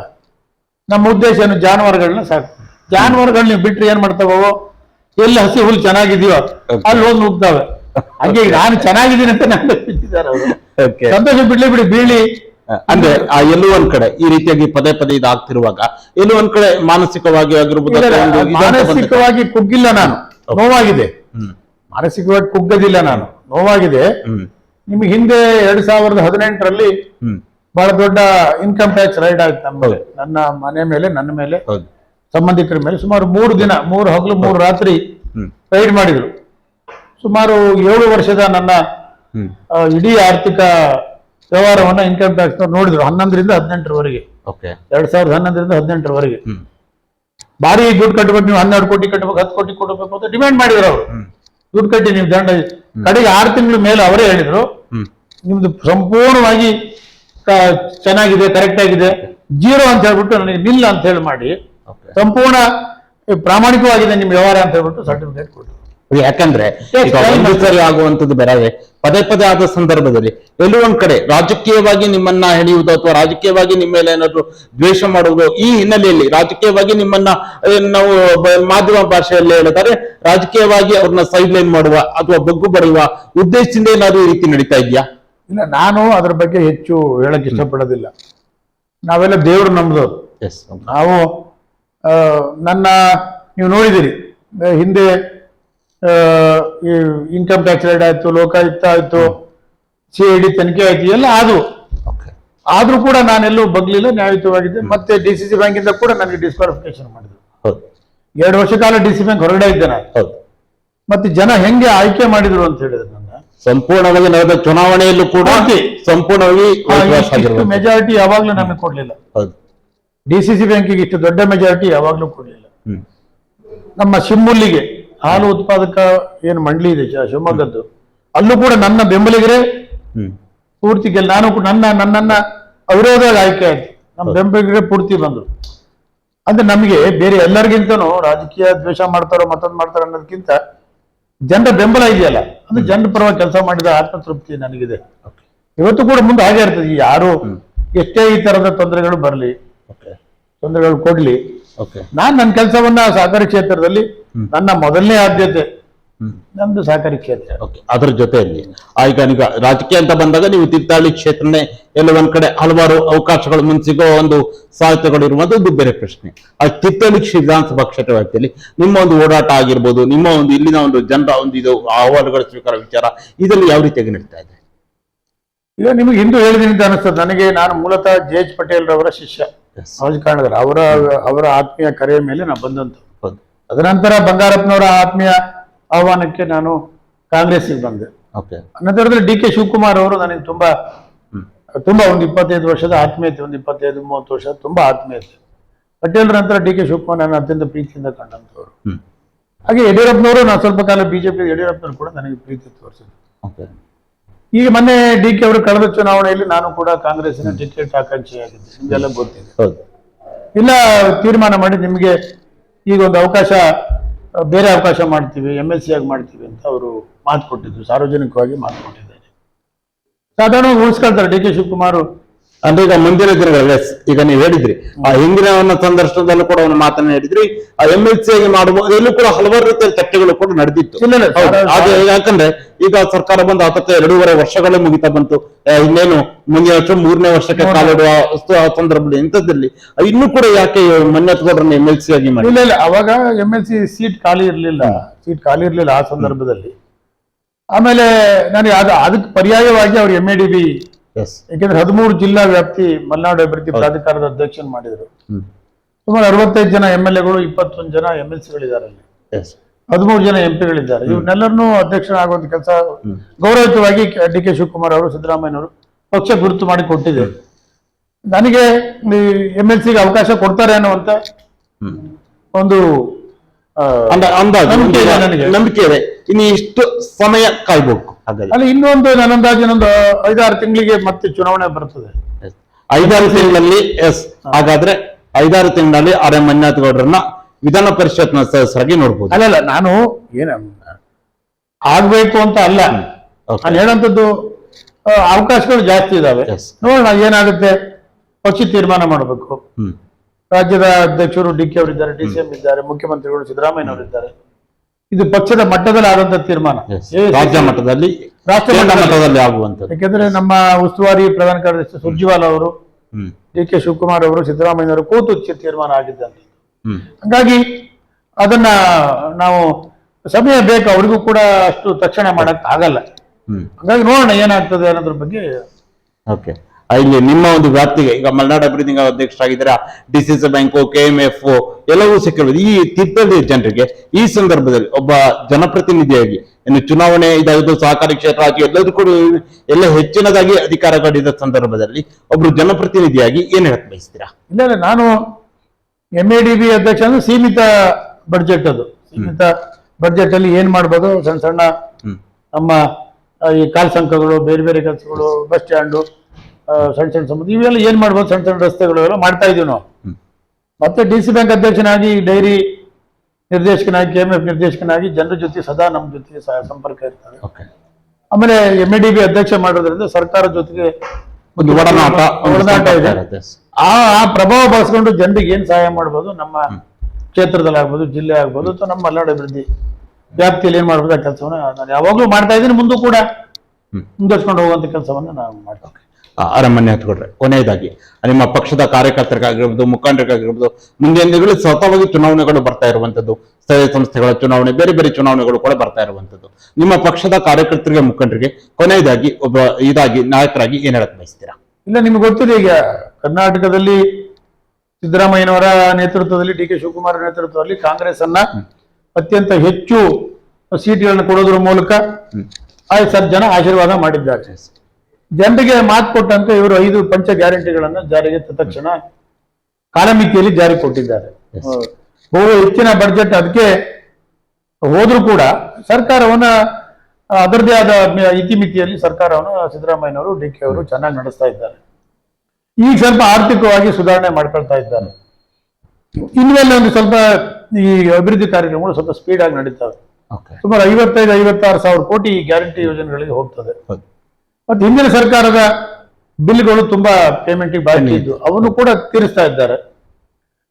B: ನಮ್ಮ ಉದ್ದೇಶ ಏನು? ಜಾನುವಾರುಗಳನ್ನ ಸಾಕು. ಜಾನುವಾರುಗಳು ನೀವು ಬಿಟ್ರೆ ಏನ್ ಮಾಡ್ತಾವೋ? ಎಲ್ಲಿ ಹಸಿ ಹುಲ್ ಚೆನ್ನಾಗಿದೆಯೋ. ಅಲ್ಲಿ ಹೋಗಿ ನುಗ್ತಾವೆ ಹಂಗೆ ನಾನು ಚೆನ್ನಾಗಿದ್ದೀನಿ ಅಂತ ನಾನು ಸಂತೋಷ ಬಿಡ್ಲಿ ಬಿಡಿ ಬೀಳಿ.
A: ಅಂದ್ರೆ ಆ ಎಲ್ಲೋ ಒಂದ್ ಕಡೆ ಈ ರೀತಿಯಾಗಿ ಪದೇ ಪದೇ ಇದಾಗ್ತಿರುವಾಗ ಎಲ್ಲೋ ಒಂದ್ ಕಡೆ ಮಾನಸಿಕವಾಗಿ ಆಗಿರ್ಬೋದು
B: ಮಾನಸಿಕವಾಗಿ ಕುಗ್ಗಿಲ್ಲ ನಾನು. ನೋವಾಗಿದೆ. ಮಾನಸಿಕವಾಗಿ ಕುಗ್ಗದಿಲ್ಲ ನಾನು. ನೋವಾಗಿದೆ.
A: ಹ್ಮ್.
B: ನಿಮ್ಗೆ ಹಿಂದೆ ಎರಡ್ ಸಾವಿರದ ಹದಿನೆಂಟರಲ್ಲಿ ಬಹಳ ದೊಡ್ಡ ಇನ್ಕಮ್ ಟ್ಯಾಕ್ಸ್ ರೈಡ್ ಆಗುತ್ತೆ ನಮ್ಮ ಮೇಲೆ ನನ್ನ ಮನೆ ಮೇಲೆ ನನ್ನ ಮೇಲೆ ಸಂಬಂಧಿಕರ ಮೇಲೆ ಸುಮಾರು ಮೂರು ದಿನ ಮೂರು ಹಗಲು ಮೂರು ರಾತ್ರಿ ರೈಡ್ ಮಾಡಿದ್ರು. ಸುಮಾರು ಏಳು ವರ್ಷದ ನನ್ನ ಇಡೀ ಆರ್ಥಿಕ ವ್ಯವಹಾರವನ್ನ ಇನ್ಕಮ್ ಟ್ಯಾಕ್ಸ್ ನೋಡಿದ್ರು ಹನ್ನೊಂದರಿಂದ ಹದಿನೆಂಟರವರೆಗೆ.
A: ಓಕೆ.
B: ಎರಡ್ ಸಾವಿರದ ಹನ್ನೊಂದರಿಂದ ಹದಿನೆಂಟರವರೆಗೆ. ಭಾರಿ ದುಡ್ಡು ಕಟ್ಟಬೇಕು ನೀವು ಹನ್ನೆರಡು ಕೋಟಿ ಕಟ್ಟಬೇಕು ಹತ್ತು ಕೋಟಿ ಕೊಡಬೇಕು ಅಂತ ಡಿಮ್ಯಾಂಡ್ ಮಾಡಿದ್ರು ಅವರು. ದುಡ್ಡು ಕಟ್ಟಿ ನೀವು ದಂಡ ಕಡೆಗೆ ಆರು ತಿಂಗಳ ಮೇಲೆ ಅವರೇ ಹೇಳಿದ್ರು. ನಿಮ್ದು ಸಂಪೂರ್ಣವಾಗಿ ಚೆನ್ನಾಗಿದೆ ಕರೆಕ್ಟ್ ಆಗಿದೆ. ಜೀರೋ ಅಂತ ಹೇಳ್ಬಿಟ್ಟು ನನಗೆ ನಿಲ್ಲ ಅಂತ ಹೇಳಿ ಮಾಡಿ. ಸಂಪೂರ್ಣ ಪ್ರಾಮಾಣಿಕವಾಗಿದೆ ನಿಮ್ಮ ವ್ಯವಹಾರ ಅಂತ ಹೇಳ್ಬಿಟ್ಟು ಸರ್ಟಿಫಿಕೇಟ್ ಕೊಟ್ಟರು
A: ಯಾಕಂದ್ರೆ ಈಗ ಆಗುವಂತದ್ದು ಬೇರೆ ಪದೇ ಪದೇ ಆದ ಸಂದರ್ಭದಲ್ಲಿ ಎಲ್ಲೋ ಒಂದ್ ಕಡೆ ರಾಜಕೀಯವಾಗಿ ನಿಮ್ಮನ್ನ ಹೆಣೆಯುವುದು ಅಥವಾ ರಾಜಕೀಯವಾಗಿ ನಿಮ್ಮ ಮೇಲೆ ಏನಾದ್ರು ದ್ವೇಷ ಮಾಡುವುದು ಈ ಹಿನ್ನೆಲೆಯಲ್ಲಿ ರಾಜಕೀಯವಾಗಿ ನಿಮ್ಮನ್ನ ನಾವು ಮಾಧ್ಯಮ ಭಾಷೆಯಲ್ಲಿ ಹೇಳಿದರೆ ರಾಜಕೀಯವಾಗಿ ಅವ್ರನ್ನ ಸೈಡ್ ಲೈನ್ ಮಾಡುವ ಅಥವಾ ಬಗ್ಗು ಬರೆಯುವ ಉದ್ದೇಶದಿಂದ ಏನಾದ್ರು ಈ ರೀತಿ ನಡೀತಾ ಇದೆಯಾ?
B: ಇಲ್ಲ ನಾನು ಅದ್ರ ಬಗ್ಗೆ ಹೆಚ್ಚು ಹೇಳಕ್ ಇಷ್ಟಪಡೋದಿಲ್ಲ. ನಾವೆಲ್ಲ ದೇವರು
A: ನಮ್ದು.
B: ನಾವು ನನ್ನ ನೀವು ನೋಡಿದಿರಿ ಹಿಂದೆ ಈ ಇನ್ಕಮ್ ಟ್ಯಾಕ್ಸ್ ರೈಡ್ ಆಯ್ತು ಲೋಕಾಯುಕ್ತ ಆಯ್ತು ಸಿ ಐ ಡಿ ತನಿಖೆ ಆಯ್ತು ಎಲ್ಲ ಆದವು.
A: ಓಕೆ
B: ಆದ್ರೂ ಕೂಡ ನಾನೆಲ್ಲೂ ಬಗ್ಲಿಲ್ಲ ನ್ಯಾಯಯುತವಾಗಿದ್ದೆ. ಮತ್ತೆ ಡಿ ಸಿ ಸಿ ಬ್ಯಾಂಕಿಂದ ಕೂಡ ನನಗೆ ಡಿಸ್ಕ್ವಾಲಿಫಿಕೇಶನ್ ಮಾಡಿದ್ರು.
A: ಹೌದು.
B: ಎರಡು ವರ್ಷ ಕಾಲ ಡಿ ಸಿ ಬ್ಯಾಂಕ್ ಹೊರಗಡೆ ಇದ್ದೆ ನಾನು. ಮತ್ತೆ ಜನ ಹೆಂಗೆ ಆಯ್ಕೆ ಮಾಡಿದ್ರು ಅಂತ ಹೇಳಿದ್ರು ನನ್ನ.
A: ಸಂಪೂರ್ಣವಾಗಿ ನಡೆದ ಚುನಾವಣೆಯಲ್ಲೂ ಕೂಡ ಸಂಪೂರ್ಣವಾಗಿ.
B: ಮೆಜಾರಿಟಿ ಯಾವಾಗ್ಲೂ ನಮಗೆ ಕೊಡ್ಲಿಲ್ಲ.
A: ಹೌದು.
B: ಡಿ ಸಿ ಸಿ ಬ್ಯಾಂಕಿಗೆ ಇಷ್ಟು ದೊಡ್ಡ ಮೆಜಾರಿಟಿ ಯಾವಾಗ್ಲೂ ಕೊಡ್ಲಿಲ್ಲ. ನಮ್ಮ ಶಿಮ್ಮುಲ್ಲಿಗೆ ಹಾಲು ಉತ್ಪಾದಕ ಏನು ಮಂಡಳಿ ಇದೆ ಶಿವಮೊಗ್ಗದ್ದು. ಅಲ್ಲೂ ಕೂಡ ನನ್ನ ಬೆಂಬಲಿಗರೇ ಪೂರ್ತಿ ಗೆಲ್ ನಾನು ಕೂಡ ನನ್ನ ನನ್ನನ್ನ ಅವಿರೋಧ ಆಯ್ಕೆ ಆಯ್ತು. ನಮ್ಮ ಬೆಂಬಲಿಗರೇ ಪೂರ್ತಿ ಬಂದ್ರು. ಅಂದ್ರೆ ನಮಗೆ ಬೇರೆ ಎಲ್ಲರಿಗಿಂತನೂ ರಾಜಕೀಯ ದ್ವೇಷ ಮಾಡ್ತಾರೋ ಮತ್ತೊಂದು ಮಾಡ್ತಾರೋ ಅನ್ನೋದಕ್ಕಿಂತ ಜನರ ಬೆಂಬಲ ಇದೆಯಲ್ಲ ಅಂದ್ರೆ ಜನರ ಪರವಾಗಿ ಕೆಲಸ ಮಾಡಿದ ಆತ್ಮತೃಪ್ತಿ ನನಗಿದೆ. ಇವತ್ತು ಕೂಡ ಮುಂದೆ ಹಾಗೆ ಇರ್ತದೆ ಯಾರು ಎಷ್ಟೇ ಈ ತರದ ತೊಂದರೆಗಳು ಬರಲಿ ತೊಂದರೆಗಳು ಕೊಡ್ಲಿ ನಾನ್ ನನ್ನ ಕೆಲಸವನ್ನ ಸಹಕಾರಿ ಕ್ಷೇತ್ರದಲ್ಲಿ ನನ್ನ ಮೊದಲನೇ ಆದ್ಯತೆ
A: ಹ್ಮ್.
B: ನಮ್ದು ಸಹಕಾರಿ ಕ್ಷೇತ್ರ.
A: ಓಕೆ ಅದರ ಜೊತೆಯಲ್ಲಿ ಈಗ ಈಗ ರಾಜಕೀಯ ಅಂತ ಬಂದಾಗ ನೀವು ತೀರ್ಥಹಳ್ಳಿ ಕ್ಷೇತ್ರನೇ ಎಲ್ಲ ಒಂದ್ ಕಡೆ ಹಲವಾರು ಅವಕಾಶಗಳು ಮುಂದೆ ಸಿಗೋ ಒಂದು ಸಾಧ್ಯತೆಗಳು ಇರುವುದು ಅದು ಬೇರೆ ಪ್ರಶ್ನೆ. ಆ ತೀರ್ಥಹಳ್ಳಿ ವಿಧಾನಸಭಾ ಕ್ಷೇತ್ರ ವ್ಯಾಪ್ತಿಯಲ್ಲಿ ನಿಮ್ಮ ಒಂದು ಓಡಾಟ ಆಗಿರ್ಬೋದು ನಿಮ್ಮ ಒಂದು ಇಲ್ಲಿನ ಒಂದು ಜನರ ಒಂದು ಇದು ಅಹವಾಲುಗಳ ಸ್ವೀಕಾರ ವಿಚಾರ ಇದರಲ್ಲಿ ಯಾವ ರೀತಿಯಾಗಿ ನಡೀತಾ ಇದೆ?
B: ಈಗ ನಿಮಗೆ ಹಿಂದೂ ಹೇಳಿದೀನಿ ಅಂತ ಅನಿಸ್ತದೆ ನನಗೆ ನಾನು ಮೂಲತಃ ಜೆ ಎಚ್ ಪಟೇಲ್ ರವರ ಶಿಷ್ಯ ರಾಜಕಾರಣದ ಅವರ ಅವರ ಆತ್ಮೀಯ ಕರೆಯ ಮೇಲೆ ನಾನು ಬಂದಂತ ಅದನಂತರ ಬಂಗಾರಪ್ಪನವರ ಆತ್ಮೀಯ ಆಹ್ವಾನಕ್ಕೆ ನಾನು ಕಾಂಗ್ರೆಸ್ಸಿಗೆ ಬಂದೆ.
A: ಓಕೆ.
B: ನಂತರದಲ್ಲಿ ಡಿ ಕೆ ಶಿವಕುಮಾರ್ ಅವರು ನನಗೆ ತುಂಬಾ ತುಂಬಾ ಒಂದು ಇಪ್ಪತ್ತೈದು ವರ್ಷದ ಆತ್ಮೀಯತೆ ಒಂದು ಇಪ್ಪತ್ತೈದು ಮೂವತ್ತು ವರ್ಷ ತುಂಬಾ ಆತ್ಮೀಯತೆ. ಪಟೇಲ್ ನಂತರ ಡಿ ಕೆ ಶಿವಕುಮಾರ್ ನಾನು ಅತ್ಯಂತ ಪ್ರೀತಿಯಿಂದ ಕಂಡಂತವರು ಹಾಗೆ ಯಡಿಯೂರಪ್ಪನವರು ನಾನು ಸ್ವಲ್ಪ ಕಾಲ ಬಿಜೆಪಿ ಯಡಿಯೂರಪ್ಪನವರು ಕೂಡ ನನಗೆ ಪ್ರೀತಿ ತೋರಿಸಿದ್ರು. ಈಗ ಮೊನ್ನೆ ಡಿ ಕೆ ಅವರು ಕಳೆದ ಚುನಾವಣೆಯಲ್ಲಿ ನಾನು ಕೂಡ ಕಾಂಗ್ರೆಸ್ಸಿನ ಟಿಕೆಟ್ ಆಕಾಂಕ್ಷಿಯಾಗಿದ್ದೆ. ನಿಮಗೆಲ್ಲ ಗೊತ್ತಿದೆ. ಇಲ್ಲ ತೀರ್ಮಾನ ಮಾಡಿ ನಿಮಗೆ ಈಗ ಒಂದು ಅವಕಾಶ, ಬೇರೆ ಅವಕಾಶ ಮಾಡ್ತೀವಿ ಎಂ ಎಲ್ ಸಿ ಆಗಿ ಮಾಡ್ತೀವಿ ಅಂತ ಅವರು ಮಾತು ಕೊಟ್ಟಿದ್ರು, ಸಾರ್ವಜನಿಕವಾಗಿ ಮಾತು ಕೊಟ್ಟಿದ್ದಾರೆ. ಸಾಧಾರಣವಾಗಿ ಉಳಿಸ್ಕೊಳ್ತಾರೆ ಡಿ ಕೆ ಶಿವಕುಮಾರ್
A: ಅಂದ್ರೆ ಈಗ ಮುಂದಿನ ದಿನಗಳಲ್ಲಿ ಈಗ ನೀವು ಹೇಳಿದ್ರಿ ಆ ಹಿಂದಿನ ಒಂದು ಸಂದರ್ಶನದಲ್ಲೂ ಕೂಡ ಒಂದು ಮಾತನ್ನ ಹೇಳಿದ್ರಿ ಆ ಎಂ ಎಲ್ ಸಿ ಆಗಿ ಮಾಡಬಹುದು ಇಲ್ಲೂ ಕೂಡ ಹಲವಾರು ರೀತಿಯ ಚರ್ಚೆಗಳು ಕೂಡ ನಡೆದಿತ್ತು. ಆದ್ರೆ ಯಾಕಂದ್ರೆ ಈಗ ಸರ್ಕಾರ ಬಂದು ಹತ್ತಕ್ಕೆ ಎರಡೂವರೆ ವರ್ಷಗಳೇ ಮುಗಿತಾ ಬಂತು. ಇನ್ನೇನು ಮುಂದಿನ ವರ್ಷ ಮೂರನೇ ವರ್ಷಕ್ಕೆ ಕಾಲಿಡುವ ಸಂದರ್ಭದಲ್ಲಿ ಇಂಥದ್ದಲ್ಲಿ ಇನ್ನು ಕೂಡ ಯಾಕೆ ಮನ್ಯತ್ಗೌಡರನ್ನ ಎಂ ಎಲ್ ಸಿ ಆಗಿ ಮಾಡಿ
B: ಇಲ್ಲ ಇಲ್ಲ ಅವಾಗ ಎಂ ಎಲ್ ಸಿ ಸೀಟ್ ಖಾಲಿ ಇರಲಿಲ್ಲ. ಸೀಟ್ ಖಾಲಿ ಇರಲಿಲ್ಲ ಆ ಸಂದರ್ಭದಲ್ಲಿ. ಆಮೇಲೆ ನನಗೆ ಅದು ಅದಕ್ಕೆ ಪರ್ಯಾಯವಾಗಿ ಅವ್ರು M A D B
A: S
B: ಯಾಕೆಂದ್ರೆ ಹದಿಮೂರು ಜಿಲ್ಲಾ ವ್ಯಾಪ್ತಿ ಮಲೆನಾಡು ಅಭಿವೃದ್ಧಿ ಪ್ರಾಧಿಕಾರದ ಅಧ್ಯಕ್ಷನ ಮಾಡಿದ್ರು. ಸುಮಾರು ಅರವತ್ತೈದು ಜನ ಎಂ ಎಲ್ ಎಗಳು ಇಪ್ಪತ್ತೊಂದು ಜನ ಎಂ ಎಲ್ ಸಿಗಳಿದ್ದಾರೆ ಅಲ್ಲಿ.
A: ಎಸ್
B: ಹದಿಮೂರು ಜನ ಎಂ ಪಿಗಳಿದ್ದಾರೆ. ಇವ್ರನ್ನೆಲ್ಲರನ್ನೂ ಅಧ್ಯಕ್ಷರಾಗುವಂತ ಕೆಲಸ ಗೌರವಯುತವಾಗಿ ಡಿ ಕೆ ಶಿವಕುಮಾರ್ ಅವರು ಸಿದ್ದರಾಮಯ್ಯನವರು ಪಕ್ಷ ಗುರುತು ಮಾಡಿ ಕೊಟ್ಟಿದೆ ನನಗೆ ಎಂ ಎಲ್ ಸಿಗೆ ಅವಕಾಶ ಕೊಡ್ತಾರೆ ಅನ್ನುವಂತ ಒಂದು
A: ಅಂದಾಜು
B: ನಂಬಿಕೆ ಇದೆ ನನಗೆ.
A: ನಂಬಿಕೆ ಇದೆ. ಇನ್ನು ಇಷ್ಟು ಸಮಯ ಕಾಯ್ಬೇಕು. ಹಾಗಾದ್ರೆ.
B: ಅಲ್ಲಿ ಇನ್ನೊಂದು ನನ್ನೊಂದಾಗಿ ಇನ್ನೊಂದು ಐದಾರು ತಿಂಗಳಿಗೆ ಮತ್ತೆ ಚುನಾವಣೆ ಬರ್ತದೆ.
A: ಐದಾರು ತಿಂಗಳಲ್ಲಿ ಎಸ್ ಹಾಗಾದ್ರೆ ಐದಾರು ತಿಂಗಳಲ್ಲಿ ಆರ್ ಎಂ ಮಂಜುನಾಥ್ ಗೌಡ್ರನ್ನ ವಿಧಾನ ಪರಿಷತ್ನ ಸದಸ್ಯರಾಗಿ ನೋಡ್ಬೋದು.
B: ಅಲ್ಲ ನಾನು ಏನ ಆಗ್ಬೇಕು ಅಂತ ಅಲ್ಲ. ನಾನು ಹೇಳಂತದ್ದು ಅವಕಾಶಗಳು ಜಾಸ್ತಿ ಇದಾವೆ. ನೋಡೋಣ ಏನಾಗುತ್ತೆ. ಪಕ್ಷ ತೀರ್ಮಾನ ಮಾಡಬೇಕು.
A: ಹ್ಮ್.
B: ರಾಜ್ಯದ ಅಧ್ಯಕ್ಷರು ಡಿ ಕೆ ಅವರಿದ್ದಾರೆ ಡಿ ಸಿ ಎಂ ಇದ್ದಾರೆ ಮುಖ್ಯಮಂತ್ರಿಗಳು ಸಿದ್ದರಾಮಯ್ಯನವರಿದ್ದಾರೆ ಇದು ಪಕ್ಷದ ಮಟ್ಟದಲ್ಲಿ ಆದಂತ ತೀರ್ಮಾನ.
A: ರಾಜ್ಯ ಮಟ್ಟದಲ್ಲಿ
B: ರಾಷ್ಟ್ರ ಮಟ್ಟದಲ್ಲಿ.
A: ಆಗುವಂತ
B: ಯಾಕೆಂದ್ರೆ ನಮ್ಮ ಉಸ್ತುವಾರಿ ಪ್ರಧಾನ ಕಾರ್ಯದರ್ಶಿ ಸುರ್ಜಿವಾಲ್ ಅವರು ಡಿ ಕೆ ಶಿವಕುಮಾರ್ ಅವರು ಸಿದ್ದರಾಮಯ್ಯನವರು ಕೂತು ಚಿ- ತೀರ್ಮಾನ ಆಗಿದ್ದಂತೆ. ಹಂಗಾಗಿ ಅದನ್ನ ನಾವು ಸಮಯ ಬೇಕು ಅವರಿಗೂ ಕೂಡ ಅಷ್ಟು ತಕ್ಷಣ ಮಾಡಕ್ ಆಗಲ್ಲ
A: ಹಾಗಾಗಿ
B: ಹಂಗಾಗಿ ನೋಡೋಣ ಏನಾಗ್ತದೆ ಅನ್ನೋದ್ರ ಬಗ್ಗೆ
A: ಓಕೆ ಇಲ್ಲಿ ನಿಮ್ಮ ಒಂದು ವ್ಯಾಪ್ತಿಗೆ ಈಗ ಮಲೆನಾಡು ಅಭಿವೃದ್ಧಿ ಅಧ್ಯಕ್ಷರಾಗಿದ್ದೀರಾ D C C bank K M F ಎಲ್ಲವೂ ಸಿಕ್ಕಿರೋದು. ಈ ತೀರ್ಥಹಳ್ಳಿ ಜನರಿಗೆ ಈ ಸಂದರ್ಭದಲ್ಲಿ ಒಬ್ಬ ಜನಪ್ರತಿನಿಧಿಯಾಗಿ ಇನ್ನು ಚುನಾವಣೆ ಇದಾಗಿದ್ದು ಸಹಕಾರಿ ಕ್ಷೇತ್ರ ಆಗಿ ಎಲ್ಲದೂ ಕೂಡ ಎಲ್ಲ ಹೆಚ್ಚಿನದಾಗಿ ಅಧಿಕಾರ ಪಡೆದ ಸಂದರ್ಭದಲ್ಲಿ ಒಬ್ರು ಜನಪ್ರತಿನಿಧಿಯಾಗಿ ಏನ್ ಹೇಳಕ್ ಬಯಸ್ತೀರಾ?
B: ಇಲ್ಲ ಇಲ್ಲ ನಾನು ಎಂ ಎ ಡಿ ಬಿ ಅಧ್ಯಕ್ಷ ಅಂದ್ರೆ ಸೀಮಿತ ಬಡ್ಜೆಟ್ ಅದು. ಸೀಮಿತ ಬಡ್ಜೆಟ್ ಅಲ್ಲಿ ಏನ್ ಮಾಡ್ಬೋದು ಸಣ್ಣ ಸಣ್ಣ ನಮ್ಮ ಈ ಕಾಲ್ ಸಂಕಗಳು ಬೇರೆ ಬೇರೆ ಕೆಲಸಗಳು ಬಸ್ ಸ್ಟ್ಯಾಂಡು ಸಣ್ಣ ಸಣ್ಣ ಸಂಬಂಧ ಇವೆಲ್ಲ ಏನ್ ಮಾಡ್ಬೋದು? ಸಣ್ಣ ಸಣ್ಣ ರಸ್ತೆಗಳು ಎಲ್ಲ ಮಾಡ್ತಾ ಇದೀವಿ ನಾವು. ಮತ್ತೆ ಡಿ ಸಿ ಬ್ಯಾಂಕ್ ಅಧ್ಯಕ್ಷನಾಗಿ ಡೈರಿ ನಿರ್ದೇಶಕನಾಗಿ ಕೆ ಎಂ ಎಫ್ ನಿರ್ದೇಶಕನಾಗಿ ಜನರ ಜೊತೆ ಸದಾ ನಮ್ಮ ಜೊತೆ ಸಂಪರ್ಕ ಇರ್ತಾರೆ
A: ಓಕೆ
B: ಆಮೇಲೆ ಎಂ ಎ ಡಿ ಬಿ ಅಧ್ಯಕ್ಷ ಮಾಡೋದ್ರಿಂದ ಸರ್ಕಾರ ಜೊತೆಗೆ
A: ಒಂದು ಒಡನಾಟ
B: ಒಡನಾಟ ಇದೆ. ಆ ಆ ಪ್ರಭಾವ ಬಳಸ್ಕೊಂಡು ಜನರಿಗೆ ಏನ್ ಸಹಾಯ ಮಾಡ್ಬೋದು? ನಮ್ಮ ಕ್ಷೇತ್ರದಲ್ಲಿ ಆಗ್ಬೋದು ಜಿಲ್ಲೆ ಆಗ್ಬೋದು ಅಥವಾ ನಮ್ಮ ಮಲೆನಾಡು ಅಭಿವೃದ್ಧಿ ವ್ಯಾಪ್ತಿಯಲ್ಲಿ ಏನ್ ಮಾಡ್ಬೋದು ಆ ಕೆಲಸವನ್ನ ನಾನು ಯಾವಾಗ್ಲೂ ಮಾಡ್ತಾ ಇದ್ದೀನಿ ಮುಂದೂ ಕೂಡ. ಮುಂದುವರ್ಸ್ಕೊಂಡು ಹೋಗುವಂತ ಕೆಲಸವನ್ನ ನಾವು ಮಾಡ್ತೇವೆ.
A: ಅರಮನೆ ಹತ್ಕೊಡ್ರೆ. ಕೊನೆಯದಾಗಿ ನಿಮ್ಮ ಪಕ್ಷದ ಕಾರ್ಯಕರ್ತರಿಗಾಗಿರ್ಬೋದು ಮುಖಂಡರಿಗಾಗಿರ್ಬೋದು ಮುಂದಿನ ದಿನಗಳು ಸತತವಾಗಿ ಚುನಾವಣೆಗಳು ಬರ್ತಾ ಇರುವಂತದ್ದು ಸ್ಥಳೀಯ ಸಂಸ್ಥೆಗಳ ಚುನಾವಣೆ ಬೇರೆ ಬೇರೆ ಚುನಾವಣೆಗಳು ಕೂಡ ಬರ್ತಾ ಇರುವಂತದ್ದು ನಿಮ್ಮ ಪಕ್ಷದ ಕಾರ್ಯಕರ್ತರಿಗೆ ಮುಖಂಡರಿಗೆ ಕೊನೆಯದಾಗಿ ಒಬ್ಬ ಇದಾಗಿ ನಾಯಕರಾಗಿ ಏನ್ ಹೇಳಕ್ ಬಯಸ್ತೀರಾ?
B: ಇಲ್ಲ ನಿಮ್ಗೆ ಗೊತ್ತಿದೆ ಈಗ ಕರ್ನಾಟಕದಲ್ಲಿ ಸಿದ್ದರಾಮಯ್ಯನವರ ನೇತೃತ್ವದಲ್ಲಿ ಡಿ ಕೆ ಶಿವಕುಮಾರ್ ನೇತೃತ್ವದಲ್ಲಿ ಕಾಂಗ್ರೆಸ್ ಅನ್ನ ಅತ್ಯಂತ ಹೆಚ್ಚು ಸೀಟ್ಗಳನ್ನು ಕೊಡೋದ್ರ ಮೂಲಕ ಆಯ್ತು ಸರ್ ಜನ ಆಶೀರ್ವಾದ ಮಾಡಿದ್ದಾರೆ. ಜನರಿಗೆ ಮಾತು ಕೊಟ್ಟಂತೆ ಇವರು ಐದು ಪಂಚ ಗ್ಯಾರಂಟಿಗಳನ್ನ ಜಾರಿಗೆ ತಕ್ಷಣ ಕಾಲಮಿತಿಯಲ್ಲಿ ಜಾರಿ ಕೊಟ್ಟಿದ್ದಾರೆ. ಬಹು ಹೆಚ್ಚಿನ ಬಡ್ಜೆಟ್ ಅದಕ್ಕೆ ಹೋದ್ರೂ ಕೂಡ ಸರ್ಕಾರವನ್ನ ಅದರದೇ ಆದ ಇತಿಮಿತಿಯಲ್ಲಿ ಸರ್ಕಾರವನ್ನು ಸಿದ್ದರಾಮಯ್ಯನವರು ಡಿ ಕೆ ಅವರು ಚೆನ್ನಾಗಿ ನಡೆಸ್ತಾ ಇದ್ದಾರೆ. ಈಗ ಸ್ವಲ್ಪ ಆರ್ಥಿಕವಾಗಿ ಸುಧಾರಣೆ ಮಾಡ್ಕೊಳ್ತಾ ಇದ್ದಾರೆ. ಇನ್ಮೇಲೆ ಒಂದು ಸ್ವಲ್ಪ ಈ ಅಭಿವೃದ್ಧಿ ಕಾರ್ಯಕ್ರಮಗಳು ಸ್ವಲ್ಪ ಸ್ಪೀಡ್ ಆಗಿ ನಡೀತವೆ. ಸುಮಾರು ಐವತ್ತೈದು ಐವತ್ತಾರು ಸಾವಿರ ಕೋಟಿ ಈ ಗ್ಯಾರಂಟಿ ಯೋಜನೆಗಳಿಗೆ ಹೋಗ್ತದೆ. ಮತ್ತೆ ಹಿಂದಿನ ಸರ್ಕಾರದ ಬಿಲ್ಗಳು ತುಂಬಾ ಪೇಮೆಂಟ್ ಬಾಕಿ ಇದ್ದು ಅವನು ಕೂಡ ತೀರಿಸ್ತಾ ಇದ್ದಾರೆ.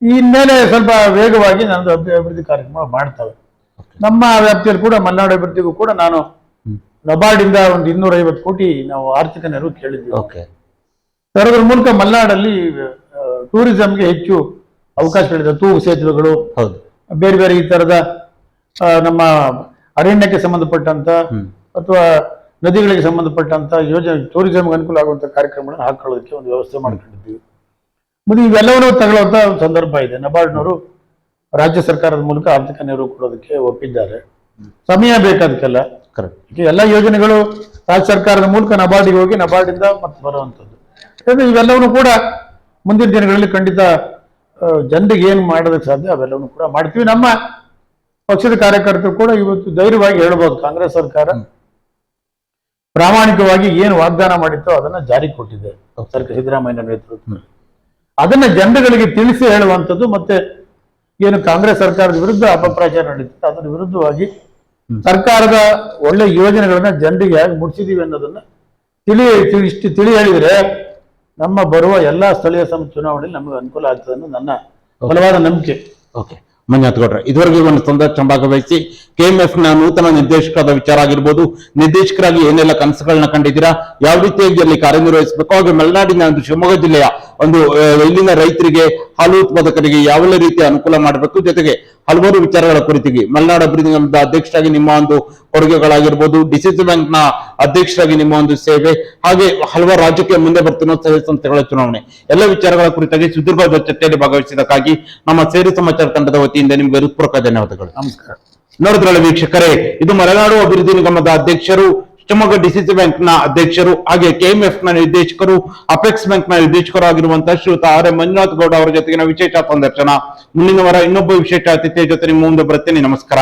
B: ಇನ್ಮೇಲೆ ಸ್ವಲ್ಪ ವೇಗವಾಗಿ ನನ್ನದು ಅಭಿವೃದ್ಧಿ ಕಾರ್ಯಕ್ರಮ ಮಾಡ್ತವೆ. ನಮ್ಮ ವ್ಯಾಪ್ತಿಯಲ್ಲಿ ಕೂಡ ಮಲೆನಾಡು ಅಭಿವೃದ್ಧಿಗೂ ಕೂಡ ನಾನು ನಬಾರ್ಡ್ ಇಂದ ಒಂದು ಇನ್ನೂರ ಐವತ್ತು ಕೋಟಿ ನಾವು ಆರ್ಥಿಕ ನೆರವು ಕೇಳಿದ್ವಿ
A: ಓಕೆ.
B: ತರೋದ್ರ ಮೂಲಕ ಮಲೆನಾಡಲ್ಲಿ ಟೂರಿಸಂಗೆ ಹೆಚ್ಚು ಅವಕಾಶ ಹೇಳಿದೆ ತೂಗು ಸೇತುವೆಗಳು ಬೇರೆ ಬೇರೆ ಈ ತರದ ನಮ್ಮ ಅರಣ್ಯಕ್ಕೆ ಸಂಬಂಧಪಟ್ಟಂತ ಅಥವಾ ನದಿಗಳಿಗೆ ಸಂಬಂಧಪಟ್ಟಂತ ಯೋಜನೆ ಟೂರಿಸಂಗೆ ಅನುಕೂಲ ಆಗುವಂತ ಕಾರ್ಯಕ್ರಮಗಳನ್ನು ಹಾಕೊಳ್ಳೋದಕ್ಕೆ ಒಂದು ವ್ಯವಸ್ಥೆ ಮಾಡ್ಕೊಂಡಿದ್ದೀವಿ. ಮತ್ತೆ ಇವೆಲ್ಲವನ್ನೂ ತಗೊಳ್ಳುವಂತ ಒಂದು ಸಂದರ್ಭ ಇದೆ. ನಬಾರ್ಡ್ನವರು ರಾಜ್ಯ ಸರ್ಕಾರದ ಮೂಲಕ ಆರ್ಥಿಕ ನೆರವು ಕೊಡೋದಕ್ಕೆ ಒಪ್ಪಿದ್ದಾರೆ. ಸಮಯ ಬೇಕಾದಕ್ಕೆಲ್ಲ.
A: ಕರೆಕ್ಟ್
B: ಎಲ್ಲ ಯೋಜನೆಗಳು ರಾಜ್ಯ ಸರ್ಕಾರದ ಮೂಲಕ ನಬಾರ್ಡಿಗೆ ಹೋಗಿ ನಬಾರ್ಡಿಂದ ಮತ್ತೆ ಬರುವಂಥದ್ದು ಯಾಕಂದ್ರೆ ಇವೆಲ್ಲವನ್ನೂ ಕೂಡ ಮುಂದಿನ ದಿನಗಳಲ್ಲಿ ಖಂಡಿತ ಜನರಿಗೆ ಏನು ಮಾಡೋದಕ್ಕೆ ಸಾಧ್ಯ ಅವೆಲ್ಲವನ್ನು ಕೂಡ ಮಾಡ್ತೀವಿ. ನಮ್ಮ ಪಕ್ಷದ ಕಾರ್ಯಕರ್ತರು ಕೂಡ ಇವತ್ತು ಧೈರ್ಯವಾಗಿ ಹೇಳ್ಬೋದು. ಕಾಂಗ್ರೆಸ್ ಸರ್ಕಾರ ಪ್ರಾಮಾಣಿಕವಾಗಿ ಏನು ವಾಗ್ದಾನ ಮಾಡಿತ್ತೋ ಅದನ್ನ ಜಾರಿ ಕೊಟ್ಟಿದೆ. ಸರ್ಕಾರ ಸಿದ್ದರಾಮಯ್ಯ ನೇತೃತ್ವ ಅದನ್ನ ಜನರುಗಳಿಗೆ ತಿಳಿಸಿ ಹೇಳುವಂಥದ್ದು ಮತ್ತೆ ಏನು ಕಾಂಗ್ರೆಸ್ ಸರ್ಕಾರದ ವಿರುದ್ಧ ಅಪಪ್ರಚಾರ ನಡೀತಿತ್ತು. ಅದರ ವಿರುದ್ಧವಾಗಿ ಸರ್ಕಾರದ ಒಳ್ಳೆ ಯೋಜನೆಗಳನ್ನ ಜನರಿಗೆ ಹೇಗೆ ಮುಟ್ಸಿದೀವಿ ಅನ್ನೋದನ್ನ ತಿಳಿ ತಿಳಿ- ಇಷ್ಟು ತಿಳಿ ಹೇಳಿದ್ರೆ ನಮ್ಮ ಬರುವ ಎಲ್ಲಾ ಸ್ಥಳೀಯ ಸಂ ಚುನಾವಣೆಯಲ್ಲಿ ನಮಗೆ ಅನುಕೂಲ ಆಗ್ತದೆ ಅನ್ನೋ ನನ್ನ ಬಲವಾದ ನಂಬಿಕೆ.
A: ಓಕೆ ಮಂಜುನಾಥ್ ಗೌಡ್ರೆ ಇದುವರೆಗೂ ಒಂದು ಸಂದರ್ಶನ ಕೆಎಂಎಫ್ನ ನೂತನ ನಿರ್ದೇಶಕರಾದ ವಿಚಾರ ಆಗಿರ್ಬೋದು, ನಿರ್ದೇಶಕರಾಗಿ ಏನೆಲ್ಲ ಕನಸುಗಳನ್ನ ಕಂಡಿದ್ದೀರಾ, ಯಾವ ರೀತಿಯಾಗಿ ಅಲ್ಲಿ ಕಾರ್ಯನಿರ್ವಹಿಸಬೇಕು, ಹಾಗೆ ಮಲೆನಾಡಿನ ಒಂದು ಶಿವಮೊಗ್ಗ ಜಿಲ್ಲೆಯ ಒಂದು ಇಲ್ಲಿನ ರೈತರಿಗೆ ಹಾಲು ಉತ್ಪಾದಕರಿಗೆ ಯಾವೆಲ್ಲ ರೀತಿಯ ಅನುಕೂಲ ಮಾಡಬೇಕು, ಜೊತೆಗೆ ಹಲವಾರು ವಿಚಾರಗಳ ಕುರಿತಿಗೆ ಮಲೆನಾಡು ಅಭಿವೃದ್ಧಿ ನಿಗಮದ ಅಧ್ಯಕ್ಷರಾಗಿ ನಿಮ್ಮ ಒಂದು ಕೊಡುಗೆಗಳಾಗಿರ್ಬೋದು ಡಿಸಿಸಿ ಬ್ಯಾಂಕ್ನ ಅಧ್ಯಕ್ಷರಾಗಿ ನಿಮ್ಮ ಒಂದು ಸೇವೆ ಹಾಗೆ ಹಲವಾರು ರಾಜ್ಯಕ್ಕೆ ಮುಂದೆ ಬರ್ತಿರೋ ಸ್ಥಳೀಯ ಸಂಸ್ಥೆಗಳ ಚುನಾವಣೆ. ಎಲ್ಲ ವಿಚಾರಗಳ ಕುರಿತಾಗಿ ಸುದೀರ್ಘವಾದ ಚರ್ಚೆಯಲ್ಲಿ ಭಾಗವಹಿಸಿದ್ದಕ್ಕಾಗಿ ನಮ್ಮ ಸೇರಿ ಸಮಾಚಾರ ತಂಡದ ವತಿಯಿಂದ ನಿಮಗೆ ಹೃತ್ಪೂರ್ವಕ ಧನ್ಯವಾದಗಳು.
B: ನಮಸ್ಕಾರ.
A: ನೋಡಿದ್ರಲ್ಲ ವೀಕ್ಷಕರೇ ಇದು ಮಲೆನಾಡು ಅಭಿವೃದ್ಧಿ ನಿಗಮದ ಅಧ್ಯಕ್ಷರು ಶಿವಮೊಗ್ಗ ಡಿಸಿಸಿ ಬ್ಯಾಂಕ್ನ ಅಧ್ಯಕ್ಷರು ಹಾಗೆ ಕೆಎಂಎಫ್ನ ನಿರ್ದೇಶಕರು ಅಪೆಕ್ಸ್ ಬ್ಯಾಂಕ್ನ ನಿರ್ದೇಶಕರು ಆಗಿರುವಂತಹ ಶ್ರೀಯುತ ಆರ್ ಎಂ ಮಂಜುನಾಥ್ ಗೌಡ ಅವರ ಜೊತೆಗಿನ ವಿಶೇಷ ಸಂದರ್ಶನ. ಮುಂದಿನ ವಾರ ಇನ್ನೊಬ್ಬ ವಿಶೇಷ ಅತಿಥಿಯ ಜೊತೆ ನಿಮ್ಮ ಮುಂದೆ ಬರುತ್ತೇನೆ. ನಮಸ್ಕಾರ.